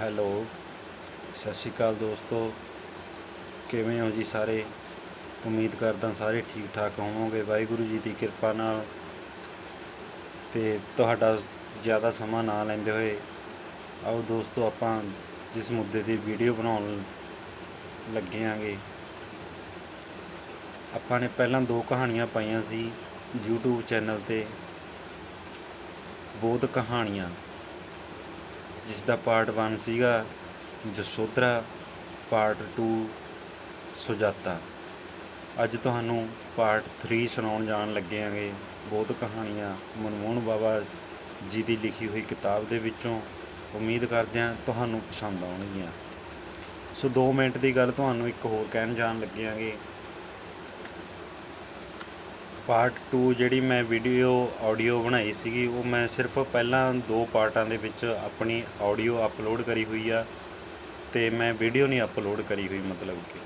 Hello, ਸਤਿ ਸ਼੍ਰੀ ਅਕਾਲ ਦੋਸਤੋ। ਕਿਵੇਂ ਹੋ ਜੀ ਸਾਰੇ? ਉਮੀਦ ਕਰਦਾ ਸਾਰੇ ਠੀਕ ਠਾਕ ਹੋਵੋਗੇ। ਵਾਹਿਗੁਰੂ ਜੀ ਦੀ ਕਿਰਪਾ ਨਾਲ। ਤੇ ਤੁਹਾਡਾ ਜ਼ਿਆਦਾ ਸਮਾਂ ਨਾ ਲੈਂਦੇ ਹੋਏ, ਆਓ ਦੋਸਤੋ ਆਪਾਂ ਜਿਸ ਮੁੱਦੇ ਦੀ ਵੀਡੀਓ ਬਣਾਉਣ ਲੱਗੇ ਆਂਗੇ। ਆਪਾਂ ਨੇ ਪਹਿਲਾਂ ਦੋ ਕਹਾਣੀਆਂ ਪਾਈਆਂ ਸੀ YouTube ਚੈਨਲ ਤੇ। ਬੋਧ ਕਹਾਣੀਆਂ। ਜਿਸ ਦਾ ਪਾਰਟ 1 ਸੀਗਾ ਜਸੋਧਰਾ, ਪਾਰਟ 2 ਸੁਜਾਤਾ। ਅੱਜ ਤੁਹਾਨੂੰ ਪਾਰਟ 3 ਸੁਣਾਉਣ ਜਾਣ ਲੱਗੇ ਆਂਗੇ। ਬਹੁਤ ਕਹਾਣੀਆਂ। ਮਨਮੋਹਨ ਬਾਬਾ ਜੀ ਦੀ ਲਿਖੀ ਹੋਈ ਕਿਤਾਬ ਦੇ ਵਿੱਚੋਂ ਉਮੀਦ ਕਰਦੇ ਹਾਂ ਤੁਹਾਨੂੰ ਪਸੰਦ ਆਉਣਗੀਆਂ। ਸੋ 2 ਮਿੰਟ ਦੀ ਗੱਲ ਤੁਹਾਨੂੰ ਇੱਕ ਹੋਰ ਕਹਿਣ ਜਾਣ ਲੱਗੇ ਆਂਗੇ। ਪਾਰਟ 2 ਜਿਹੜੀ ਮੈਂ ਵੀਡੀਓ, ਆਡੀਓ ਬਣਾਈ ਸੀਗੀ, ਉਹ ਮੈਂ ਸਿਰਫ ਪਹਿਲਾਂ ਦੋ ਪਾਰਟਾਂ ਦੇ ਵਿੱਚ ਆਪਣੀ ਆਡੀਓ ਅਪਲੋਡ ਕਰੀ ਹੋਈ ਆ ਤੇ ਮੈਂ ਵੀਡੀਓ ਨਹੀਂ ਅਪਲੋਡ ਕਰੀ ਹੋਈ ਮਤਲਬ ਕਿ।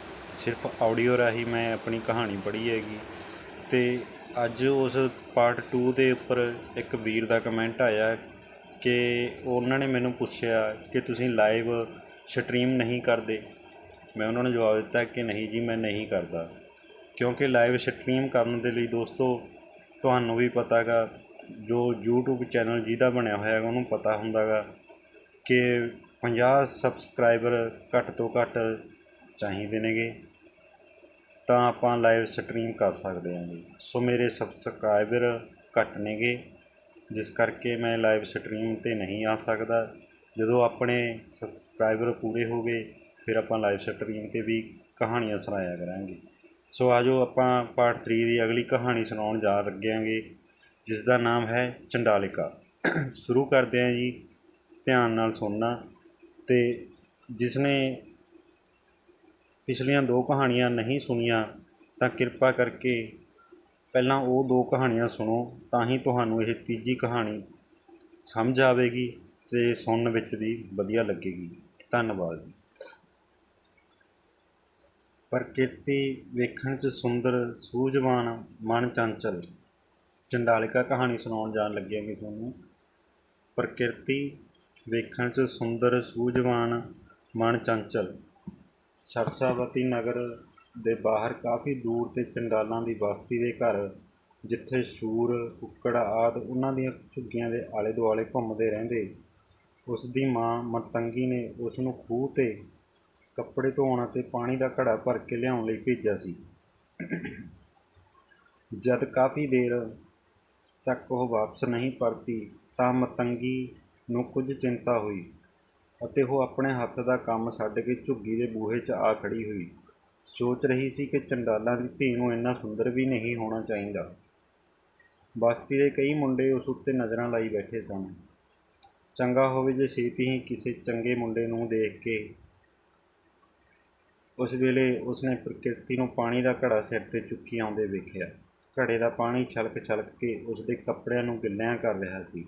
ਸਿਰਫ ਆਡੀਓ ਰਾਹੀਂ ਮੈਂ ਆਪਣੀ ਕਹਾਣੀ ਪੜ੍ਹੀ ਹੈਗੀ ਤੇ ਅੱਜ ਉਸ ਪਾਰਟ 2 ਦੇ ਉੱਪਰ ਇੱਕ ਵੀਰ ਦਾ ਕਮੈਂਟ ਆਇਆ ਕਿ ਉਹਨਾਂ ਨੇ ਮੈਨੂੰ ਪੁੱਛਿਆ ਕਿ ਤੁਸੀਂ ਲਾਈਵ ਸਟ੍ਰੀਮ ਨਹੀਂ ਕਰਦੇ। ਮੈਂ ਉਹਨਾਂ ਨੂੰ ਜਵਾਬ ਦਿੱਤਾ ਕਿ ਨਹੀਂ ਜੀ, ਮੈਂ ਨਹੀਂ ਕਰਦਾ। ਕਿਉਂਕਿ ਲਾਈਵ ਸਟ੍ਰੀਮ ਕਰਨ ਦੇ ਲਈ ਦੋਸਤੋ, ਤੁਹਾਨੂੰ ਵੀ ਪਤਾ ਗਾ ਜੋ YouTube ਚੈਨਲ ਜਿਹਦਾ ਬਣਿਆ ਹੋਇਆ ਹੈਗਾ ਉਹਨੂੰ ਪਤਾ ਹੁੰਦਾਗਾ ਕਿ 50 ਸਬਸਕ੍ਰਾਈਬਰ ਘੱਟ ਤੋਂ ਘੱਟ ਚਾਹੀਦੇ ਨੇਗੇ। ਤਾਂ ਆਪਾਂ ਲਾਈਵ ਸਟ੍ਰੀਮ ਕਰ ਸਕਦੇ ਹਾਂ ਜੀ। ਸੋ ਮੇਰੇ ਸਬਸਕ੍ਰਾਈਬਰ ਘੱਟ ਨੇਗੇ, ਜਿਸ ਕਰਕੇ ਮੈਂ ਲਾਈਵ ਸਟ੍ਰੀਮ ਤੇ ਨਹੀਂ ਆ ਸਕਦਾ। ਜਦੋਂ ਆਪਣੇ ਸਬਸਕ੍ਰਾਈਬਰ ਪੂਰੇ ਹੋ ਗਏ, ਫਿਰ ਆਪਾਂ ਲਾਈਵ ਸਟ੍ਰੀਮ ਤੇ ਵੀ ਕਹਾਣੀਆਂ ਸੁਣਾਇਆ ਕਰਾਂਗੇ। ਸੋ ਆਜੋ ਆਪਾਂ ਪਾਰਟ 3 ਦੀ ਅਗਲੀ ਕਹਾਣੀ ਸੁਣਾਉਣ ਜਾ ਲੱਗੇ ਆਂਗੇ ਜਿਸ ਦਾ ਨਾਮ ਹੈ ਚੰਡਾਲਿਕਾ। ਸ਼ੁਰੂ ਕਰਦੇ ਹਾਂ ਜੀ, ਧਿਆਨ ਨਾਲ ਸੁਣਨਾ ਤੇ ਜਿਸ ਨੇ ਪਿਛਲੀਆਂ ਦੋ ਕਹਾਣੀਆਂ ਨਹੀਂ ਸੁਣੀਆਂ, ਤਾਂ ਕਿਰਪਾ ਕਰਕੇ ਪਹਿਲਾਂ ਉਹ ਦੋ ਕਹਾਣੀਆਂ ਸੁਣੋ, ਤਾਂ ਹੀ ਤੁਹਾਨੂੰ ਇਹ ਤੀਜੀ ਕਹਾਣੀ ਸਮਝ ਆਵੇਗੀ ਤੇ ਸੁਣਨ ਵਿੱਚ ਵੀ ਵਧੀਆ ਲੱਗੇਗੀ। ਧੰਨਵਾਦ ਜੀ। ਪ੍ਰਕਿਰਤੀ ਵੇਖਣ 'ਚ ਸੁੰਦਰ, ਸੂਝਵਾਨ, ਮਨ ਚੰਚਲ। ਚੰਡਾਲਿਕਾ ਕਹਾਣੀ ਸੁਣਾਉਣ ਜਾਣ ਲੱਗੇ ਹਾਂ ਤੁਹਾਨੂੰ। ਪ੍ਰਕਿਰਤੀ ਵੇਖਣ 'ਚ ਸੁੰਦਰ, ਸੂਝਵਾਨ, ਮਨ ਚੰਚਲ। ਸਰਸਾਵਤੀ ਨਗਰ ਦੇ ਬਾਹਰ ਕਾਫੀ ਦੂਰ ਤੇ ਚੰਡਾਲਾਂ ਦੀ ਬਸਤੀ ਦੇ ਘਰ, ਜਿੱਥੇ ਸ਼ੂਰ, ਕੁੱਕੜ ਆਦਿ ਉਹਨਾਂ ਦੀਆਂ ਝੁੱਗੀਆਂ ਦੇ ਆਲੇ ਦੁਆਲੇ ਘੁੰਮਦੇ ਰਹਿੰਦੇ। ਉਸ ਦੀ ਮਾਂ ਮਤੰਗੀ ਨੇ ਉਸ ਨੂੰ ਖੂਹ ਤੇ ਕੱਪੜੇ ਧੋਣ ਅਤੇ ਪਾਣੀ ਦਾ ਘੜਾ ਭਰ ਕੇ ਲਿਆਉਣ ਲਈ ਭੇਜਿਆ ਸੀ। ਜਦ ਕਾਫੀ ਦੇਰ ਤੱਕ ਉਹ ਵਾਪਸ ਨਹੀਂ ਪਰਤੀ, ਤਾਂ ਮਤੰਗੀ ਨੂੰ ਕੁਝ ਚਿੰਤਾ ਹੋਈ ਅਤੇ ਉਹ ਆਪਣੇ ਹੱਥ ਦਾ ਕੰਮ ਛੱਡ ਕੇ ਝੁੱਗੀ ਦੇ ਬੂਹੇ 'ਚ ਆ ਖੜੀ ਹੋਈ। ਸੋਚ ਰਹੀ ਸੀ ਕਿ ਚੰਡਾਲਾਂ ਦੀ ਧੀ ਨੂੰ ਇੰਨਾ ਸੁੰਦਰ ਵੀ ਨਹੀਂ ਹੋਣਾ ਚਾਹੀਦਾ। ਬਸਤੀ ਦੇ ਕਈ ਮੁੰਡੇ ਉਸ ਉੱਤੇ ਨਜ਼ਰਾਂ ਲਾਈ ਬੈਠੇ ਸਨ। ਚੰਗਾ ਹੋਵੇ ਜੇ ਛੇਤੀ ਹੀ ਕਿਸੇ ਚੰਗੇ ਮੁੰਡੇ ਨੂੰ ਦੇਖ ਕੇ ਉਸ ਵੇਲੇ ਉਸਨੇ ਪ੍ਰਕਿਰਤੀ ਨੂੰ ਪਾਣੀ ਦਾ ਘੜਾ ਸਿਰ ਤੇ ਚੁੱਕੀ ਆਉਂਦੇ ਵੇਖਿਆ। ਘੜੇ ਦਾ ਪਾਣੀ ਛਲਕ ਛਲਕ ਕੇ ਉਸਦੇ ਕੱਪੜਿਆਂ ਨੂੰ ਗਿੱਲਿਆਂ ਕਰ ਰਿਹਾ ਸੀ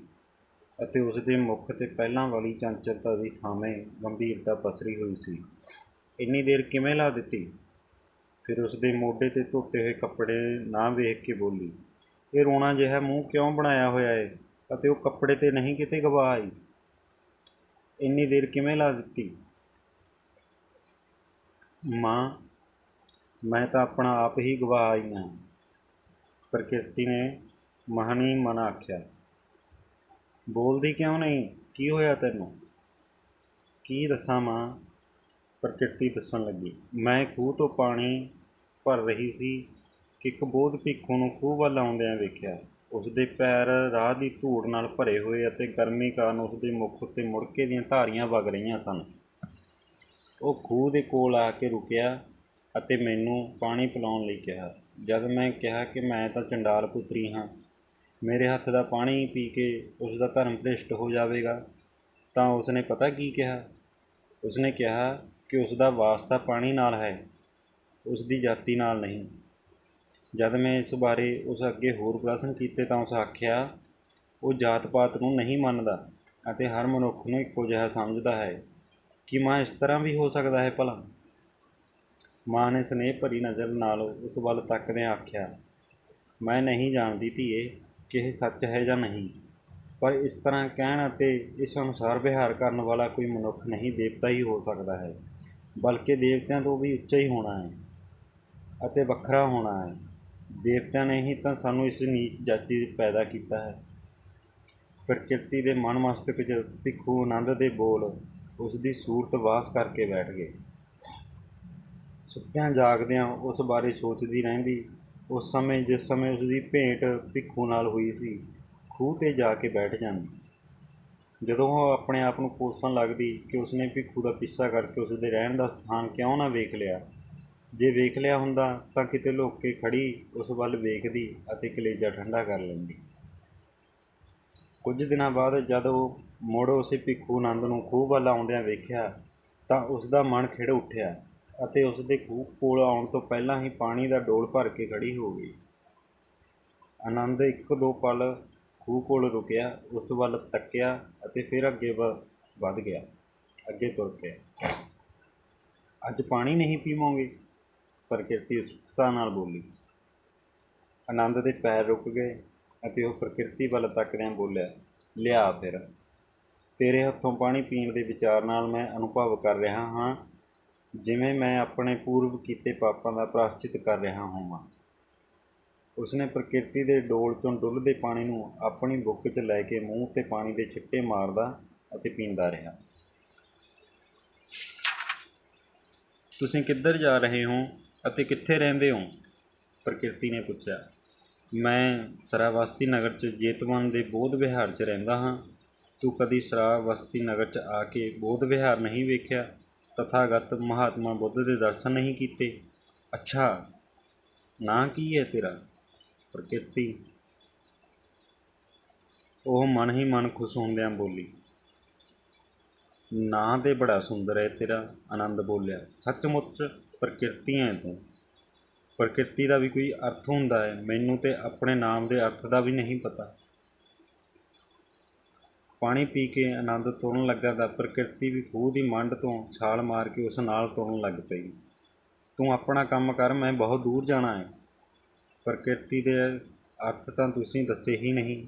ਅਤੇ ਉਸਦੇ ਮੁਖ ਤੇ ਪਹਿਲਾਂ ਵਾਲੀ ਚੰਚਲਤਾ ਦੀ ਥਾਵੇਂ ਗੰਭੀਰਤਾ ਪਸਰੀ ਹੋਈ ਸੀ। ਇੰਨੀ ਦੇਰ ਕਿਵੇਂ ਲਾ ਦਿੱਤੀ? ਫਿਰ ਉਸਦੇ ਮੋਢੇ ਤੇ ਧੋਤੇ ਹੋਏ ਕੱਪੜੇ ਨਾ ਵੇਖ ਕੇ ਬੋਲੀ, ਇਹ ਰੋਣਾ ਜਿਹਾ ਮੂੰਹ ਕਿਉਂ ਬਣਾਇਆ ਹੋਇਆ ਹੈ ਅਤੇ ਉਹ ਕੱਪੜੇ ਤੇ ਨਹੀਂ ਕਿਤੇ ਗਵਾ ਆਈ? ਇੰਨੀ ਦੇਰ ਕਿਵੇਂ ਲਾ ਦਿੱਤੀ? ਮਾਂ, ਮੈਂ ਤਾਂ ਆਪਣਾ ਆਪ ਹੀ ਗਵਾ ਆਈ ਹਾਂ। ਪ੍ਰਕਿਰਤੀ ਨੇ ਮਹਾਨੀ ਮਨ ਆਖਿਆ, ਬੋਲਦੀ ਕਿਉਂ ਨਹੀਂ? ਕੀ ਹੋਇਆ ਤੈਨੂੰ? ਕੀ ਦੱਸਾਂ ਮਾਂ? ਪ੍ਰਕਿਰਤੀ ਦੱਸਣ ਲੱਗੀ, ਮੈਂ ਖੂਹ ਤੋਂ ਪਾਣੀ ਭਰ ਰਹੀ ਸੀ ਕਿ ਇੱਕ ਬੋਧ ਭਿੱਖੂ ਨੂੰ ਖੂਹ ਵੱਲ ਆਉਂਦਿਆਂ ਵੇਖਿਆ। ਉਸ ਦੇ ਪੈਰ ਰਾਹ ਦੀ ਧੂੜ ਨਾਲ ਭਰੇ ਹੋਏ ਅਤੇ ਗਰਮੀ ਕਾਰਨ ਉਸ ਦੇ ਮੁਖ ਉੱਤੇ ਮੁੜਕੇ ਦੀਆਂ ਧਾਰੀਆਂ ਵਗ ਰਹੀਆਂ ਸਨ। ਉਹ ਖੂਹ ਦੇ ਕੋਲ ਆ ਕੇ ਰੁਕਿਆ ਅਤੇ ਮੈਨੂੰ ਪਾਣੀ ਪਿਲਾਉਣ ਲਈ ਕਿਹਾ। ਜਦ ਮੈਂ ਕਿਹਾ ਕਿ ਮੈਂ ਤਾਂ ਚੰਡਾਲ ਪੁੱਤਰੀ ਹਾਂ, ਮੇਰੇ ਹੱਥ ਦਾ ਪਾਣੀ ਪੀ ਕੇ ਉਸ ਦਾ ਧਰਮ ਭ੍ਰਿਸ਼ਟ ਹੋ ਜਾਵੇਗਾ, ਤਾਂ ਉਸਨੇ ਪਤਾ ਕੀ ਕਿਹਾ? ਉਸਨੇ ਕਿਹਾ ਕਿ ਉਸ ਦਾ ਵਾਸਤਾ ਪਾਣੀ ਨਾਲ ਹੈ ਉਸ ਦੀ ਜਾਤੀ ਨਾਲ ਨਹੀਂ। ਜਦ ਮੈਂ ਇਸ ਬਾਰੇ ਉਸ ਅੱਗੇ ਹੋਰ ਪ੍ਰਸ਼ਨ ਕੀਤੇ ਤਾਂ ਉਸ ਆਖਿਆ, ਉਹ ਜਾਤ ਪਾਤ ਨੂੰ ਨਹੀਂ ਮੰਨਦਾ ਅਤੇ ਹਰ ਮਨੁੱਖ ਨੂੰ ਇੱਕੋ ਜਿਹਾ ਸਮਝਦਾ ਹੈ। ਕਿ ਮਾਂ ਇਸ ਤਰ੍ਹਾਂ ਵੀ ਹੋ ਸਕਦਾ ਹੈ ਭਲਾ? ਮਾਂ ਨੇ ਸਨੇਹ ਭਰੀ ਨਜ਼ਰ ਨਾਲ ਉਸ ਵੱਲ ਤੱਕਦਿਆਂ ਆਖਿਆ, ਮੈਂ ਨਹੀਂ ਜਾਣਦੀ ਧੀਏ ਕਿ ਇਹ ਸੱਚ ਹੈ ਜਾਂ ਨਹੀਂ, ਪਰ ਇਸ ਤਰ੍ਹਾਂ ਕਹਿਣ ਅਤੇ ਇਸ ਅਨੁਸਾਰ ਵਿਹਾਰ ਕਰਨ ਵਾਲਾ ਕੋਈ ਮਨੁੱਖ ਨਹੀਂ ਦੇਵਤਾ ਹੀ ਹੋ ਸਕਦਾ ਹੈ, ਬਲਕਿ ਦੇਵਤਿਆਂ ਤੋਂ ਵੀ ਉੱਚਾ ਹੀ ਹੋਣਾ ਹੈ ਅਤੇ ਵੱਖਰਾ ਹੋਣਾ ਹੈ। ਦੇਵਤਿਆਂ ਨੇ ਹੀ ਤਾਂ ਸਾਨੂੰ ਇਸ ਨੀਚ ਜਾਤੀ ਪੈਦਾ ਕੀਤਾ ਹੈ। ਪ੍ਰਕਿਰਤੀ ਦੇ ਮਨ ਮਸਤਕ 'ਚ ਭਿੱਖੂ ਆਨੰਦ ਦੇ ਬੋਲ ਉਸ ਦੀ ਸੂਰਤ ਵਾਸ ਕਰਕੇ ਬੈਠ ਗਏ। ਸੁੱਤਿਆਂ ਜਾਗਦਿਆਂ ਉਸ ਬਾਰੇ ਸੋਚਦੀ ਰਹਿੰਦੀ। ਉਸ ਸਮੇਂ ਜਿਸ ਸਮੇਂ ਉਸ ਦੀ ਭੇਂਟ ਭਿੱਖੂ ਨਾਲ ਹੋਈ ਸੀ, ਖੂਹ 'ਤੇ ਜਾ ਕੇ ਬੈਠ ਜਾਂਦੀ। ਜਦੋਂ ਉਹ ਆਪਣੇ ਆਪ ਨੂੰ ਕੋਸਣ ਲੱਗਦੀ ਕਿ ਉਸਨੇ ਭਿੱਖੂ ਦਾ ਪਿੱਛਾ ਕਰਕੇ ਉਸ ਦੇ ਰਹਿਣ ਦਾ ਸਥਾਨ ਕਿਉਂ ਨਾ ਵੇਖ ਲਿਆ, ਜੇ ਵੇਖ ਲਿਆ ਹੁੰਦਾ ਤਾਂ ਕਿਤੇ ਲੁੱਕ ਕੇ ਖੜੀ ਉਸ ਵੱਲ ਵੇਖਦੀ ਅਤੇ ਕਲੇਜਾ ਠੰਡਾ ਕਰ ਲੈਂਦੀ। ਕੁਝ ਦਿਨਾਂ ਬਾਅਦ ਜਦ ਉਹ ਮੁੜ ਉਸੇ ਭਿੱਖੂ ਆਨੰਦ ਨੂੰ ਖੂਹ ਵੱਲ ਆਉਂਦਿਆਂ ਵੇਖਿਆ ਤਾਂ ਉਸ ਦਾ ਮਨ ਖਿੜ ਉੱਠਿਆ ਅਤੇ ਉਸ ਦੇ ਖੂਹ ਕੋਲ ਆਉਣ ਤੋਂ ਪਹਿਲਾਂ ਹੀ ਪਾਣੀ ਦਾ ਡੋਲ ਭਰ ਕੇ ਖੜੀ ਹੋ ਗਈ। ਆਨੰਦ ਇੱਕ ਦੋ ਪਲ ਖੂਹ ਕੋਲ ਰੁਕਿਆ, ਉਸ ਵੱਲ ਤੱਕਿਆ ਅਤੇ ਫਿਰ ਅੱਗੇ ਵ- ਵਧ ਗਿਆ, ਅੱਗੇ ਤੁਰ ਪਿਆ। ਅੱਜ ਪਾਣੀ ਨਹੀਂ ਪੀਵੋਗੇ? ਪ੍ਰਕਿਰਤੀ ਉਤਸੁਕਤਾ ਨਾਲ ਬੋਲੀ। ਆਨੰਦ ਦੇ ਪੈਰ ਰੁਕ ਗਏ। ਅਤੇ ਉਹ ਪ੍ਰਕਿਰਤੀ ਵੱਲ ਤੱਕਦਿਆਂ ਬੋਲਿਆ, ਲਿਆ ਫਿਰ। ਤੇਰੇ ਹੱਥੋਂ ਪਾਣੀ ਪੀਣ ਦੇ ਵਿਚਾਰ ਨਾਲ ਮੈਂ ਅਨੁਭਵ ਕਰ ਰਿਹਾ ਹਾਂ, ਜਿਵੇਂ ਮੈਂ ਆਪਣੇ ਪੂਰਵ ਕੀਤੇ ਪਾਪਾਂ ਦਾ ਪ੍ਰਾਸ਼ਚਿਤ ਕਰ ਰਿਹਾ ਹੋਵਾਂ। ਉਸਨੇ ਪ੍ਰਕਿਰਤੀ ਦੇ ਡੋਲ ਤੋਂ ਡੁੱਲਦੇ ਪਾਣੀ ਨੂੰ ਆਪਣੀ ਬੁੱਕ 'ਚ ਲੈ ਕੇ ਮੂੰਹ ਤੇ ਪਾਣੀ ਦੇ ਛਿੱਟੇ ਮਾਰਦਾ ਅਤੇ ਪੀਂਦਾ ਰਿਹਾ। ਤੁਸੀਂ ਕਿੱਧਰ ਜਾ ਰਹੇ ਹੋ ਅਤੇ ਕਿੱਥੇ ਰਹਿੰਦੇ ਹੋ? ਪ੍ਰਕਿਰਤੀ ਨੇ ਪੁੱਛਿਆ। ਮੈਂ ਸਰਾਵਸਤੀ ਨਗਰ 'ਚ ਜੇਤਵਨ ਦੇ ਬੋਧ ਵਿਹਾਰ 'ਚ ਰਹਿੰਦਾ ਹਾਂ। ਤੂੰ ਕਦੀ ਸਰਾਵਸਤੀ ਨਗਰ 'ਚ ਆ ਕੇ ਬੋਧ ਵਿਹਾਰ ਨਹੀਂ ਵੇਖਿਆ, ਤਥਾਗਤ ਮਹਾਤਮਾ ਬੁੱਧ ਦੇ ਦਰਸ਼ਨ ਨਹੀਂ ਕੀਤੇ। ਅੱਛਾ, ਨਾਂ ਕੀ ਹੈ ਤੇਰਾ? ਪ੍ਰਕਿਰਤੀ। ਉਹ ਮਨ ਹੀ ਮਨ ਖੁਸ਼ ਹੁੰਦਿਆਂ ਬੋਲੀ, ਨਾਂ ਤੇ ਬੜਾ ਸੁੰਦਰ ਹੈ ਤੇਰਾ, ਆਨੰਦ ਬੋਲਿਆ। ਸੱਚਮੁੱਚ ਪ੍ਰਕਿਰਤੀ ਹੈ ਤੂੰ। ਪ੍ਰਕਿਰਤੀ ਦਾ ਵੀ ਕੋਈ ਅਰਥ ਹੁੰਦਾ ਹੈ। ਮੈਨੂੰ ਤੇ ਆਪਣੇ ਨਾਮ ਦੇ ਅਰਥ ਦਾ ਵੀ ਨਹੀਂ ਪਤਾ। ਪਾਣੀ ਪੀ ਕੇ ਆਨੰਦ ਤੁਰਨ ਲੱਗਾ ਤਾਂ ਪ੍ਰਕਿਰਤੀ ਵੀ ਖੂਹ ਦੀ ਮੰਡ ਤੋਂ ਛਾਲ ਮਾਰ ਕੇ ਉਸ ਨਾਲ ਤੁਰਨ ਲੱਗ ਪਈ। ਤੂੰ ਆਪਣਾ ਕੰਮ ਕਰ, ਮੈਂ ਬਹੁਤ ਦੂਰ ਜਾਣਾ ਹੈ। ਪ੍ਰਕਿਰਤੀ ਦੇ ਅਰਥ ਤਾਂ ਤੁਸੀਂ ਦੱਸੇ ਹੀ ਨਹੀਂ।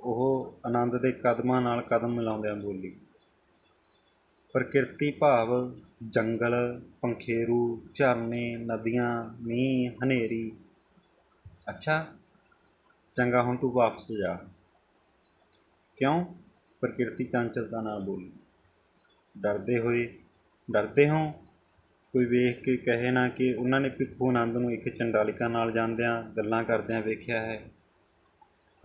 ਉਹ ਆਨੰਦ ਦੇ ਕਦਮਾਂ ਨਾਲ ਕਦਮ ਮਿਲਾਉਂਦਿਆਂ ਬੋਲੀ ਪ੍ਰਕਿਰਤੀ ਭਾਵ ਜੰਗਲ, ਪੰਖੇਰੂ, ਝਰਨੇ, ਨਦੀਆਂ, ਮੀਂਹ, ਹਨੇਰੀ। ਅੱਛਾ, ਚੰਗਾ, ਹੁਣ ਤੂੰ ਵਾਪਸ ਜਾ। ਕਿਉਂ? ਪ੍ਰਕਿਰਤੀ ਚੰਚਲਤਾ ਨਾਲ ਬੋਲੀ। ਡਰਦੇ ਹੋਏ, ਡਰਦੇ ਹੋ? ਕੋਈ ਵੇਖ ਕੇ ਕਹੇ ਨਾ ਕਿ ਉਹਨਾਂ ਨੇ ਭਿੱਖੂ ਆਨੰਦ ਨੂੰ ਇੱਕ ਚੰਡਾਲਿਕਾ ਨਾਲ ਜਾਂਦਿਆਂ ਗੱਲਾਂ ਕਰਦਿਆਂ ਵੇਖਿਆ ਹੈ।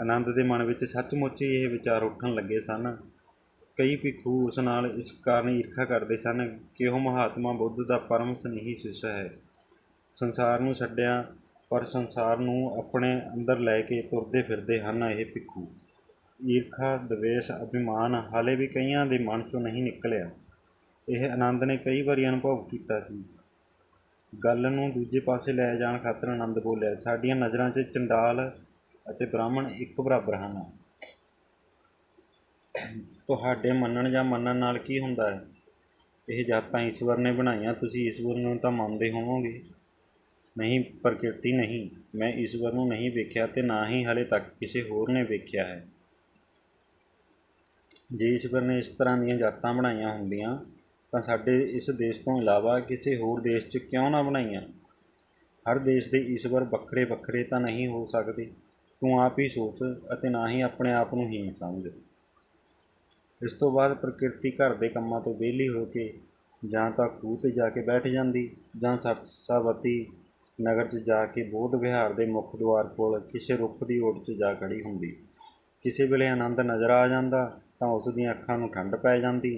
ਆਨੰਦ ਦੇ ਮਨ ਵਿੱਚ ਸੱਚਮੁੱਚ ਹੀ ਇਹ ਵਿਚਾਰ ਉੱਠਣ ਲੱਗੇ ਸਨ ਕਈ ਭਿੱਖੂ ਉਸ ਨਾਲ ਇਸ ਕਾਰਨ ਈਰਖਾ ਕਰਦੇ ਸਨ ਕਿ ਉਹ ਮਹਾਤਮਾ ਬੁੱਧ ਦਾ ਪਰਮ ਸਨੇਹੀ ਸਿੱਸ਼ ਹੈ। ਸੰਸਾਰ ਨੂੰ ਛੱਡਿਆ, ਪਰ ਸੰਸਾਰ ਨੂੰ ਆਪਣੇ ਅੰਦਰ ਲੈ ਕੇ ਤੁਰਦੇ ਫਿਰਦੇ ਹਨ ਇਹ ਭਿੱਖੂ। ਈਰਖਾ, ਦਵੇਸ਼, ਅਭਿਮਾਨ ਹਾਲੇ ਵੀ ਕਈਆਂ ਦੇ ਮਨ ਚੋਂ ਨਹੀਂ ਨਿਕਲਿਆ। ਇਹ ਆਨੰਦ ਨੇ ਕਈ ਵਾਰੀ ਅਨੁਭਵ ਕੀਤਾ ਸੀ। ਗੱਲ ਨੂੰ ਦੂਜੇ ਪਾਸੇ ਲੈ ਜਾਣ ਖਾਤਰ ਆਨੰਦ ਬੋਲਿਆ। ਸਾਡੀਆਂ ਨਜ਼ਰਾਂ 'ਚ ਚੰਡਾਲ ਅਤੇ ਬ੍ਰਾਹਮਣ ਇੱਕ ਬਰਾਬਰ ਹਨ। ਤੁਹਾਡੇ ਮੰਨਣ ਜਾਂ ਮੰਨਣ ਨਾਲ ਕੀ ਹੁੰਦਾ ਹੈ? ਇਹ ਜਾਤਾਂ ਈਸ਼ਵਰ ਨੇ ਬਣਾਈਆਂ, ਤੁਸੀਂ ਈਸ਼ਵਰ ਨੂੰ ਤਾਂ ਮੰਨਦੇ ਹੋਵੋਗੇ। ਨਹੀਂ, ਪ੍ਰਕਿਰਤੀ ਨਹੀਂ। ਮੈਂ ਈਸ਼ਵਰ ਨੂੰ ਨਹੀਂ ਵੇਖਿਆ ਤੇ ਨਾ ਹੀ ਹਲੇ ਤੱਕ ਕਿਸੇ ਹੋਰ ਨੇ ਵੇਖਿਆ ਹੈ। ਜੇ ਈਸ਼ਵਰ ਨੇ ਇਸ ਤਰ੍ਹਾਂ ਦੀਆਂ ਜਾਤਾਂ ਬਣਾਈਆਂ ਹੁੰਦੀਆਂ, ਤਾਂ ਸਾਡੇ ਇਸ ਦੇਸ਼ ਤੋਂ ਇਲਾਵਾ ਕਿਸੇ ਹੋਰ ਦੇਸ਼ 'ਚ ਕਿਉਂ ਨਾ ਬਣਾਈਆਂ? ਹਰ ਦੇਸ਼ ਦੇ ਈਸ਼ਵਰ ਵੱਖਰੇ ਵੱਖਰੇ ਤਾਂ ਨਹੀਂ ਹੋ ਸਕਦੇ। ਤੂੰ ਆਪ ਹੀ ਸੋਚ ਅਤੇ ਨਾ ਹੀ ਆਪਣੇ ਆਪ ਨੂੰ ਹੀਨ ਸਮਝ। ਇਸ ਤੋਂ ਬਾਅਦ ਪ੍ਰਕਿਰਤੀ ਘਰ ਦੇ ਕੰਮਾਂ ਤੋਂ ਵਿਹਲੀ ਹੋ ਕੇ ਜਾਂ ਤਾਂ ਖੂਹ 'ਤੇ ਜਾ ਕੇ ਬੈਠ ਜਾਂਦੀ ਜਾਂ ਸਰਸਾਵਤੀ ਨਗਰ 'ਚ ਜਾ ਕੇ ਬੋਧ ਵਿਹਾਰ ਦੇ ਮੁੱਖ ਦੁਆਰ ਕੋਲ ਕਿਸੇ ਰੁੱਖ ਦੀ ਓਟ 'ਚ ਜਾ ਖੜੀ ਹੁੰਦੀ। ਕਿਸੇ ਵੇਲੇ ਆਨੰਦ ਨਜ਼ਰ ਆ ਜਾਂਦਾ ਤਾਂ ਉਸ ਦੀਆਂ ਅੱਖਾਂ ਨੂੰ ਠੰਡ ਪੈ ਜਾਂਦੀ।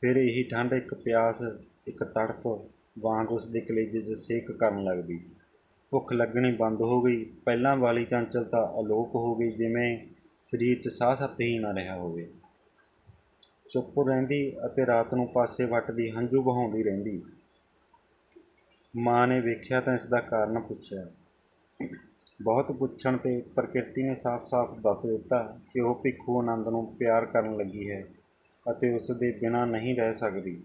ਫਿਰ ਇਹੀ ਠੰਡ ਇੱਕ ਪਿਆਸ, ਇੱਕ ਤੜਫ ਵਾਂਗ ਉਸ ਦੇ ਕਲੇਜੇ 'ਚ ਸੇਕ ਕਰਨ ਲੱਗਦੀ। ਭੁੱਖ ਲੱਗਣੀ ਬੰਦ ਹੋ ਗਈ। ਪਹਿਲਾਂ ਵਾਲੀ ਚੰਚਲਤਾ ਅਲੋਪ ਹੋ ਗਈ ਜਿਵੇਂ ਸਰੀਰ 'ਚ ਸਾਹ ਸੱਤ ਹੀ ਨਾ ਰਿਹਾ ਹੋਵੇ। ਚੁੱਪ ਰਹਿੰਦੀ ਅਤੇ ਰਾਤ ਨੂੰ ਪਾਸੇ ਵੱਟਦੀ ਹੰਝੂ ਵਹਾਉਂਦੀ ਰਹਿੰਦੀ। ਮਾਂ ਨੇ ਵੇਖਿਆ ਤਾਂ ਇਸ ਦਾ ਕਾਰਨ ਪੁੱਛਿਆ। ਬਹੁਤ ਪੁੱਛਣ ਤੇ ਪ੍ਰਕਿਰਤੀ ਨੇ ਸਾਫ਼-ਸਾਫ਼ ਦੱਸ ਦਿੱਤਾ ਕਿ ਉਹ ਭਿੱਖੂ ਆਨੰਦ ਨੂੰ ਪਿਆਰ ਕਰਨ ਲੱਗੀ ਹੈ ਅਤੇ ਉਸ ਦੇ ਬਿਨਾਂ ਨਹੀਂ ਰਹਿ ਸਕਦੀ।